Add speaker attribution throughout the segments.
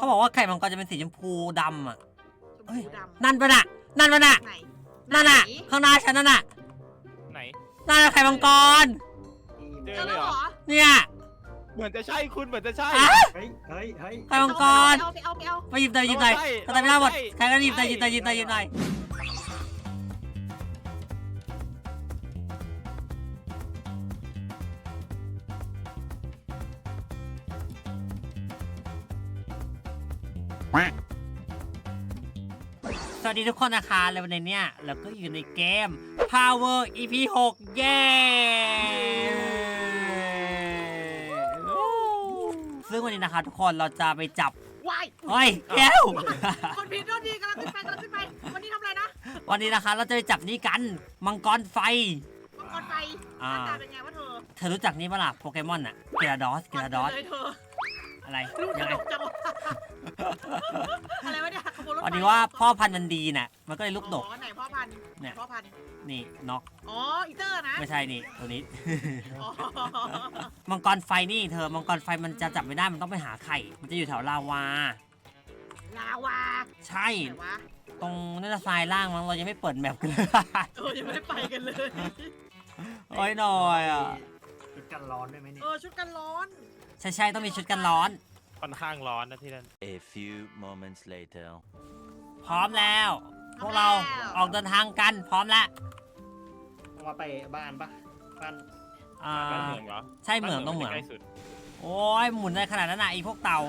Speaker 1: เขาบอกว่าไข่มังกรจะเป็นสีชมพูดำอะ
Speaker 2: ชม
Speaker 1: เอ้ย
Speaker 2: พูดำ
Speaker 1: นั่นปะน่ะ นั่นปะน่ะ
Speaker 2: ไหน
Speaker 1: นั่นน่ะ
Speaker 2: ไห
Speaker 1: ข้างหน้าฉันนั่นน่ะ
Speaker 3: ไหน
Speaker 1: นั่นน่ะไข่มังกร
Speaker 3: เจ
Speaker 2: เจ
Speaker 3: อ
Speaker 2: อ
Speaker 3: เล
Speaker 2: แล้
Speaker 3: ยวเหร
Speaker 2: เหร
Speaker 3: อ
Speaker 2: อ
Speaker 1: เนี่ย
Speaker 3: เหมือนจะใช่คุณเหมือนจะใช่
Speaker 1: อะ
Speaker 4: เฮ้ยเฮ้ยเฮ้ย
Speaker 1: ไข่มังกร
Speaker 2: เอาไปเอาไปเอา
Speaker 1: ไปหยิบหน่อยหยิบหน่อย
Speaker 3: ใช่
Speaker 1: ก็ได้ไม่ได้หมด
Speaker 3: ใช่
Speaker 1: ใครก็หยิบหน่อยหยิบหน่อยหยิบหน่อยหยิบหน่อย ดีทุกคนนะคะ แล้ววันนี้เนี่ยเราก็อยู่ในเกม Power EP 6 เย้ ซึ่งวันนี้นะคะทุกคนเราจะไปจับ
Speaker 2: วาย
Speaker 1: เฮ้ยแก้ว
Speaker 2: คนผิดโทษทีกำลังขึ้นไปกำลังขึ้นไป วันนี้ทำอะไรนะ
Speaker 1: วันนี้นะคะเราจะไปจับนี่กัน มังกรไฟ
Speaker 2: มังกรไฟห
Speaker 1: อ่า
Speaker 2: น้าตาเป็นไงวะเธอ
Speaker 1: เธอรู้จักนี่ปะล่ะโปเกมอนอะเกราดอสเกราดอส
Speaker 2: เลยเธอ
Speaker 1: อะไร
Speaker 2: ลูกก
Speaker 1: ยั
Speaker 2: ระ
Speaker 1: งไง
Speaker 2: ดกจังวะ อะไรวะเนี่ยขบวนรถไฟ
Speaker 1: วันนี้ว่าพ่อพันธุ์มันดีน่ะ มันก็เลยลูกดก
Speaker 2: อ๋อไหนพ่อพันธุ์
Speaker 1: เนี่ย
Speaker 2: พ่อพันธุ์
Speaker 1: นี่น็อก
Speaker 2: อ๋ออีเตอร์นะ
Speaker 1: ไม่ใช่นี่ตัวนี้
Speaker 2: อ๋อ
Speaker 1: มังกรไฟนี่เธอ มังกรไฟมันจะจับไม่ได้ มันต้องไปหาไข่ มันจะอยู่แถวลาวา
Speaker 2: ลาวา
Speaker 1: ใช่
Speaker 2: ไหนวะ
Speaker 1: ตรงนั่นนะทรายล่างมั้งเรายังไม่เปิดแมปกันเลย
Speaker 2: เออยังไม่ได้ไปกันเลย
Speaker 1: โอ้ยหน่อยอะ
Speaker 4: ชุดกันร้อนได้ไหมเนี่ย
Speaker 2: เออชุดกันร้อน
Speaker 1: ใช่ใช่ต้องมีชุดกันร้อน
Speaker 3: ค่อนข้างร้อนนะที่นั่น
Speaker 5: A few moments later.
Speaker 1: พร้อมแล้ว พวกเราออกเดินทางกันพร้อมแล้ว
Speaker 4: เอามาไปบ้านปะบ้าน
Speaker 1: อ่า
Speaker 3: บ้านเหมืองเหรอ
Speaker 1: ใช่เหมืองต้องเหมือง
Speaker 3: ใกล้สุด
Speaker 1: โอ้ยหมุนได้ขนาดนั้นน่ะไอพวกเต่า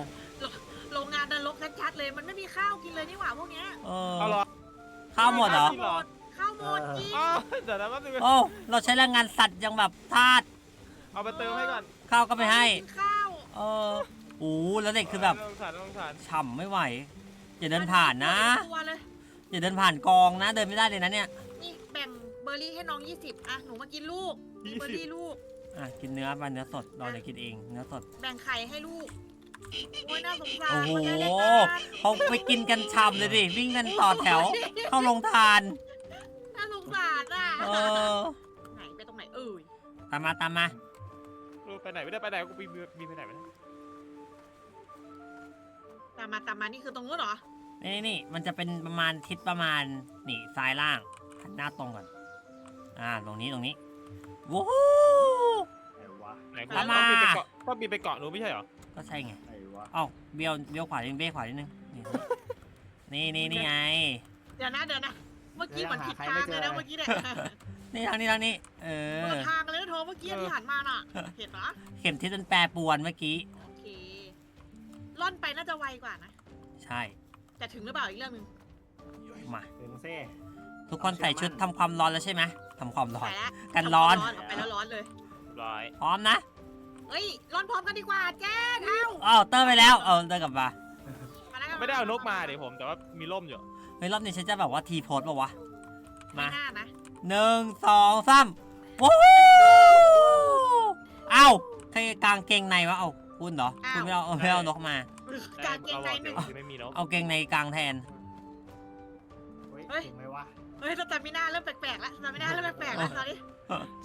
Speaker 2: โรงงานนรกชัดๆเลย มันไม่มีข้าวกินเลยนี่หว่าพวกเนี้ย
Speaker 1: เออ
Speaker 3: เอาเหรอ
Speaker 1: ข้าวหมดเหรอ
Speaker 3: จริงเหรอ
Speaker 2: ข้าวหมดจริง
Speaker 3: อ้าวเดี๋ยวนะแป๊บนึง
Speaker 1: โอ้เราใช้แรงงานสัตว์ยังแบบทาส
Speaker 3: เอาไปเติมให้ก่อน
Speaker 1: ข้าวก็ไม่ให้
Speaker 2: กินข้าว
Speaker 1: เออโอ้แล้วเด็กคือแบบ
Speaker 3: สงสารสงสาร
Speaker 1: ฉ่ำไม่ไหวอย่าเดินผ่านนะ
Speaker 2: ตัวเลย
Speaker 1: อย่าเดินผ่านกองนะ เดินไม่ได้เลยนะเนี่ย
Speaker 2: นี่แบ่งเบอร์รี่ให้น้อง 20อะหนูมากินลูกนี่เบอร์รี่ลูก
Speaker 1: อะกินเนื้อไปเนื้อสดเราเลยกินเองเนื้อสด
Speaker 2: แบ่งไข่ให้ลูกโอ้ยน่าสงสาร
Speaker 1: โอ้โห
Speaker 2: คนได้เล่นน้ำ
Speaker 1: เขาไปกินกันฉ่ำเลยดิวิ่งกันต่อแถว เข้าลงทาน
Speaker 2: น่าสงสารอะ
Speaker 1: เออ
Speaker 2: ไหนไปตรงไหนเอ่ย
Speaker 1: ตามมาตามมา
Speaker 3: รู้ไปไหนไม่ได้ไปไหนกูบินบินไปไหนไม่ได้
Speaker 2: ตามมาตามมานี่คือตรงนู้นเหรอ
Speaker 1: นี่นี่มันจะเป็นประมาณทิศประมาณนี่ซ้ายล่างหันหน้าตรงก่อน อ่าตรงนี้ตรงนี้วู้ฮู้
Speaker 4: ไหนวะ
Speaker 3: ไหนกู
Speaker 1: ตาม
Speaker 3: ต้
Speaker 1: มา
Speaker 3: องบินไปเกาะต้องบินไปเกาะนู้นไม่ใช่เหรอ
Speaker 1: ก็ใช่ไง
Speaker 4: ไหนวะ
Speaker 1: เอ้าเบี้ยวเบี้ยวขวานิดนึงเบี้ยวขวานิดนึงนี่นี่นี่ไง
Speaker 2: เดี๋ยวนะเดี๋ยวนะ เมื่อกี้เหมือนผิดทางเลยนะเมื่อกี้เนี่ย
Speaker 1: นี่ทางนี้ทางนี้ เอ
Speaker 2: คน
Speaker 1: อ
Speaker 2: ละทางกันเลยนะโทรเมื่อกี้ที่หันมาน่ะ เห็นปะ
Speaker 1: เข็มทิศมันแปรปรวนเมื่อกี้
Speaker 2: โอเค ล่อนไปน่าจะไวกว่านะ
Speaker 1: ใช่
Speaker 2: แต่ถึงหรือเปล่าอีกเรื่องหนึง
Speaker 1: มา
Speaker 4: ถึงเซ่
Speaker 1: ทุกคนใส่ชุดทำความร้อนแล้วใช่ไหมทำความร้อน
Speaker 2: ไปแล้ว
Speaker 1: กันร้อน
Speaker 2: ออกไปแล้วร้อนเลย
Speaker 3: ร้อย
Speaker 1: พร้อมนะ
Speaker 2: เฮ้ยร้อนพร้อมกันดีกว่าแจ้นเอ้า
Speaker 1: อ้าวเตอร์ไปแล้วเออเตอร์กลับมา
Speaker 2: มาแล้ว
Speaker 3: ไม่ได้เอานกมาเดี๋ยวผม แต่ว่ามีร่มอยู่
Speaker 1: เฮ้ยรอบนี้ฉันจะแบบว่าทีโพสป่าวะ
Speaker 2: ไม่
Speaker 1: มา
Speaker 2: น่านะ
Speaker 1: หนึ่งสองสามวู้เอ้าใครกางเกงในวะเอ้า คุณเหรอคุณไม่เอาเอาไม่เอานกมา
Speaker 2: กางเกงในหนึ่ง
Speaker 3: ไม่มีนก
Speaker 1: เอาเกงในกลางแทน
Speaker 4: เฮ้ย
Speaker 2: เฮ้ย
Speaker 4: ถึงไหมวะ
Speaker 2: เฮ้ยสตามิน่าเริ่มแปลกๆแล้วสตามิน่าเริ่มแปลกๆแล้วตอนนี้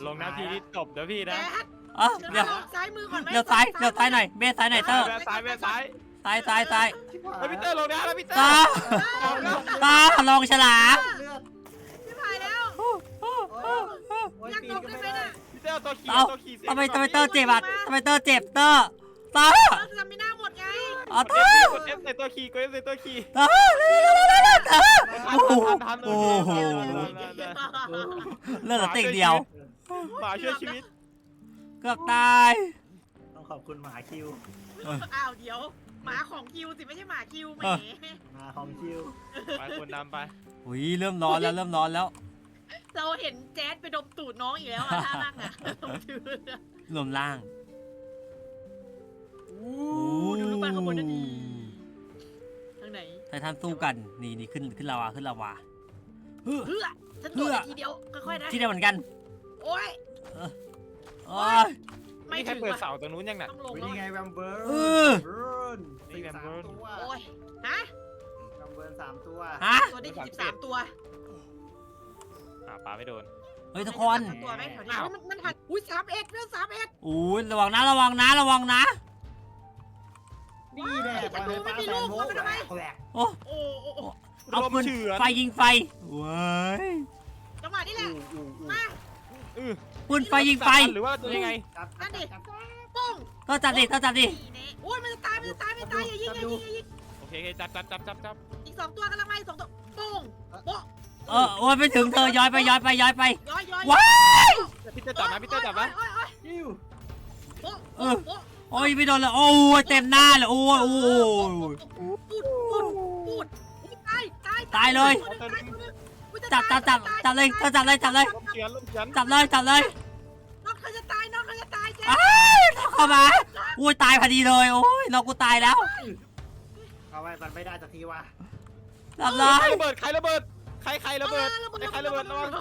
Speaker 3: ลงน้ำทีนี้จบเดี๋ยวพี่
Speaker 2: แจ๊
Speaker 3: นะ
Speaker 2: ด
Speaker 1: เอ้า
Speaker 2: ฉัน
Speaker 1: เดี๋ยว
Speaker 2: ว่าลงซ้ายมือก่อนไหม
Speaker 1: เดี๋ยวซ้ายเดี๋ยวซ้ายหน่อยเบสซ้ายหน่อยเตอร์
Speaker 3: แม่ซ้ายแม่ซ้าย
Speaker 1: ซ้ายซ้ายซ้าย
Speaker 4: ชิบหาย
Speaker 3: เฮ้ยพี่เตอร์ลงน้ำแล้วพี่เตอร์
Speaker 1: ตา
Speaker 3: ลงแล้ว
Speaker 1: ตาลองฉลาม
Speaker 4: เลือด
Speaker 2: พี่พายแล้ว
Speaker 4: โอ้ยโอ้ย
Speaker 2: อยาก
Speaker 4: ปี
Speaker 2: ต
Speaker 4: น
Speaker 2: ก
Speaker 4: ก็
Speaker 2: ได้
Speaker 4: ไม่
Speaker 2: ไหม
Speaker 4: ได้
Speaker 2: น่ะ
Speaker 3: พี่เตอร์เอาตัวขี่
Speaker 1: เอ้า
Speaker 3: ตัวขี่เสีย
Speaker 1: ทำไมทำไมเตอร์เจ็บอะทำไมเตอร์เจ็บเตอร์ ตา
Speaker 2: แล้วสตามิน่าหมดไง
Speaker 1: เอา
Speaker 3: ก
Speaker 1: เตอร์
Speaker 3: ด F ใส่ตัวขี่กด F ใส่ตัวขี่
Speaker 1: ตาเร็วๆๆๆๆเตอร์โอ้โห
Speaker 3: ทันทันทัน
Speaker 1: โอ้โหเลือดเหลือติ่งเดียว
Speaker 3: หมาช่วยชีวิต
Speaker 1: เกือบตาย
Speaker 4: ต้องขอบคุณหมาคิว
Speaker 2: อ้าวเดี๋ยวหมาของคิวสิไม่ใช่หมาคิวแหม
Speaker 1: เออ
Speaker 4: หมาของคิว
Speaker 3: ไปคุณนำไป
Speaker 1: อุ้ยเริ่มร้อนแล้วเริ่มร้อนแล้ว
Speaker 2: เราเห็นแจ๊ดไปดมตูดน้องอีกแล้วอะท่านั่งอะตรงพื้นอะ
Speaker 1: รวมล่าง
Speaker 2: อู้ ดูลูกบ้านข้างบนนั่นดีทางไหน
Speaker 1: ไททันสู้กัน นี่นี่ขึ้นขึ้นลาวาขึ้นลาวาเฮ้อ
Speaker 2: เพื่อฉันโดดไปทีเดียวค่อยๆนะ
Speaker 1: ที่เดียวเหมือนกัน
Speaker 2: โอ้ย
Speaker 1: โอ้ย
Speaker 2: ไม่
Speaker 3: นี่ใคร
Speaker 2: ถึง
Speaker 3: เปิด
Speaker 2: ว่ะ
Speaker 3: เสาตรงนู้นยังน่ะ
Speaker 2: ต้องลง
Speaker 4: วิ
Speaker 2: แล้ว
Speaker 4: นี่ไงแวมเบิร์น
Speaker 1: เออ
Speaker 4: เบิร์น
Speaker 3: นี่
Speaker 4: สี่
Speaker 3: แวม
Speaker 4: สา
Speaker 3: เบิ
Speaker 4: ม
Speaker 3: ร์น
Speaker 4: ตัว
Speaker 2: โอ้ยฮะ
Speaker 4: แวมเบิร์นสามตัว
Speaker 1: ฮะ
Speaker 2: ตัวได้สิบสามตัว
Speaker 3: อ่าปลาไม่โดน
Speaker 1: เฮ้ยทุกคน
Speaker 2: สามตัวไหมแถวนี้เฮ้ยมันมันหันอุ้ยสามเอ็ดเรื่องสามเอ็ด
Speaker 1: อุ้ยระวังนะระวังนะระวังนะ
Speaker 2: อ
Speaker 4: นี่แน่ปล่อยไฟฟ้าแสนโวลต์แหลกแหลก
Speaker 1: โอ้
Speaker 2: โอ้โอ้โอ้
Speaker 1: เอาปืน
Speaker 3: เฉือน
Speaker 1: ไฟยิงไฟเว้ย
Speaker 2: จังหวะนี้แหละ
Speaker 4: อู้อู้อู้
Speaker 2: มา
Speaker 3: เออ
Speaker 1: ปืนไฟยิงไฟ
Speaker 3: หรือว่ายังไง
Speaker 4: จับ
Speaker 2: นั่นดิ
Speaker 4: จับจับ
Speaker 2: ปุ้ง
Speaker 1: ต้องจับดิต้องจับดิ
Speaker 2: นี่แน่โอ้ยมันจะตายมันจะตายมันจะตายอย่ายิงอย่ายิงอย่ายิง
Speaker 3: โอเคโอเคจับจับจับจับจับ
Speaker 2: อีกสองตัวกำลังมาอีกสองตัวปุ้งโป๊ะ
Speaker 1: เออโอ้ยไม่ถึงเธอย้อยไปย้อยไปย้อยไป
Speaker 2: ย้อยย้อย
Speaker 1: ว้าย
Speaker 3: พี่เตอร์จับนะพี่เตอร์จับนะ
Speaker 2: โอ้ยโอ้ย
Speaker 4: คิว
Speaker 2: โอ้ย
Speaker 1: เอ
Speaker 2: โอ้
Speaker 1: อ
Speaker 2: ย
Speaker 1: โอ้ยไม่โดนเลยโอ้ยเต็มหน้าเลยโอ้ยโอ้ย
Speaker 2: ปูดปูดปูดปูดตายตาย
Speaker 1: ตายเลยจับจับจับจับเลยเธอจับเลยจับเลย
Speaker 3: ลมเฉือนลมเฉือน
Speaker 1: จับเลยจับเลย
Speaker 2: น้องเธอจะตายน้องเธอจะตายแจ๊
Speaker 1: อ้ายเข้ามาอุ้ยตายพอดีเลยโอ้ยเรากูตายแล้ว
Speaker 4: เอาไว้มันไม่ได้สักทีว่ะ
Speaker 1: จับเล
Speaker 3: ใคร
Speaker 1: ย
Speaker 3: ระเบิดใครระเบิดใครใครระเบิดใครใครระเบิดระวัง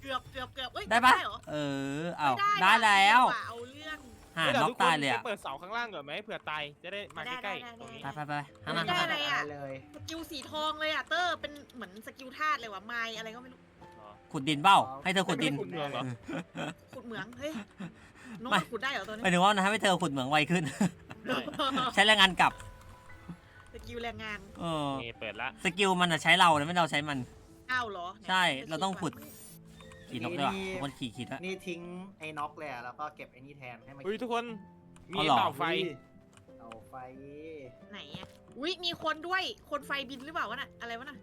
Speaker 2: เกือบเกือบเกือบเอ้ย
Speaker 1: ได้ปะ
Speaker 2: เหรอ
Speaker 1: เออเอา
Speaker 2: ม่
Speaker 1: ได้แล้ว
Speaker 2: เอาเรื่อง
Speaker 1: หา
Speaker 3: เดี๋ยว
Speaker 1: น็อก
Speaker 3: ทุกค
Speaker 1: ตาย
Speaker 3: น
Speaker 1: เลยอะ
Speaker 3: เปิดเสาข้างล่างก่อนไหมเผื่อตายจะได้มาใกล้ๆตรงนี้
Speaker 1: ไปไปไปข้างหน้า
Speaker 2: ได้
Speaker 1: ข้างห
Speaker 2: อะไร
Speaker 1: น้า
Speaker 2: อะ
Speaker 4: เลย
Speaker 2: สกิลสีทองเลยอะเตอร์เป็นเหมือนสกิลธาตุเลยว่ะไม้อะไรก็ไม่รู้
Speaker 1: ขุดดินเบ้า ให้เธอขุดดิน
Speaker 3: ขุดเมืองเหรอ
Speaker 2: ขุดเหมืองเฮ้ยน้อง
Speaker 1: ไม่
Speaker 2: มันขุดได้เหรอตัวนี้
Speaker 1: หมายถึงว่านะให้เธอขุดเหมืองไวขึ้น ใช้แรงงานกลับ
Speaker 2: สกิลแรงงาน
Speaker 1: เออ
Speaker 3: นี่เปิดละ
Speaker 1: สกิลมันอะใช้เรานะไม่เราใช้มัน
Speaker 2: อ้าวเหรอ
Speaker 1: ใช่เราต้องขุด ขี่นกด้วยวะทุกคนขี่ขี่ด้วย
Speaker 4: นี่ทิ้งไอ้น็อกเลยอะแล้วก็เก็บไอ้นี่แทนให้มัน
Speaker 3: อุ้ยทุกคนมี
Speaker 1: เอาเหรอ
Speaker 3: เต่าไฟ
Speaker 4: เอาไฟ
Speaker 2: ไหนอะอุ้ยมีคนด้วย คนไฟบินหรือเปล่าวะน่ะ อะไรวะน่ะ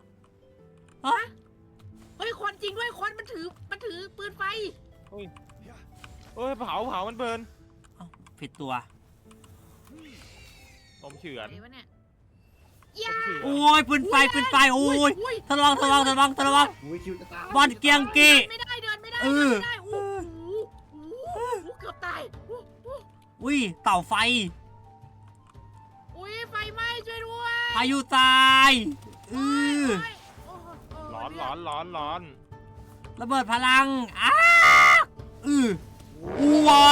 Speaker 1: ฮะ
Speaker 2: เฮ้ย คนจริงด้วย คนมันถือ มันถือปืนไฟ
Speaker 3: เอ้ยเผาเผามันเบิร์น
Speaker 1: ผิดตัว
Speaker 3: ลมเฉือน
Speaker 2: ไหนวะเนี่ย
Speaker 3: ลมเฉือน
Speaker 1: โอ้ยปืนไฟปืนไฟโอ้ย
Speaker 2: อุ้ย
Speaker 1: ทะลองทะลองทะลองทะลอง
Speaker 4: อุ้ยคิวจะตาย
Speaker 1: บอลเกียงกี
Speaker 2: เดินไม่ได้เดินไม่ได้
Speaker 1: เอ
Speaker 2: เดิน
Speaker 1: อ
Speaker 2: ไม่ได้โอ้โหโอ้โหเกือบตายโอ้โห
Speaker 1: อุ้ยเต่าไฟ
Speaker 2: อุ้ยไฟไหม้ช่วยด้วย
Speaker 1: พายุตายอือ
Speaker 2: ไฟโอ้โหโโร้
Speaker 3: อนร้อนร้อนร้อน
Speaker 1: ระเบิดพลังอ้าอือวา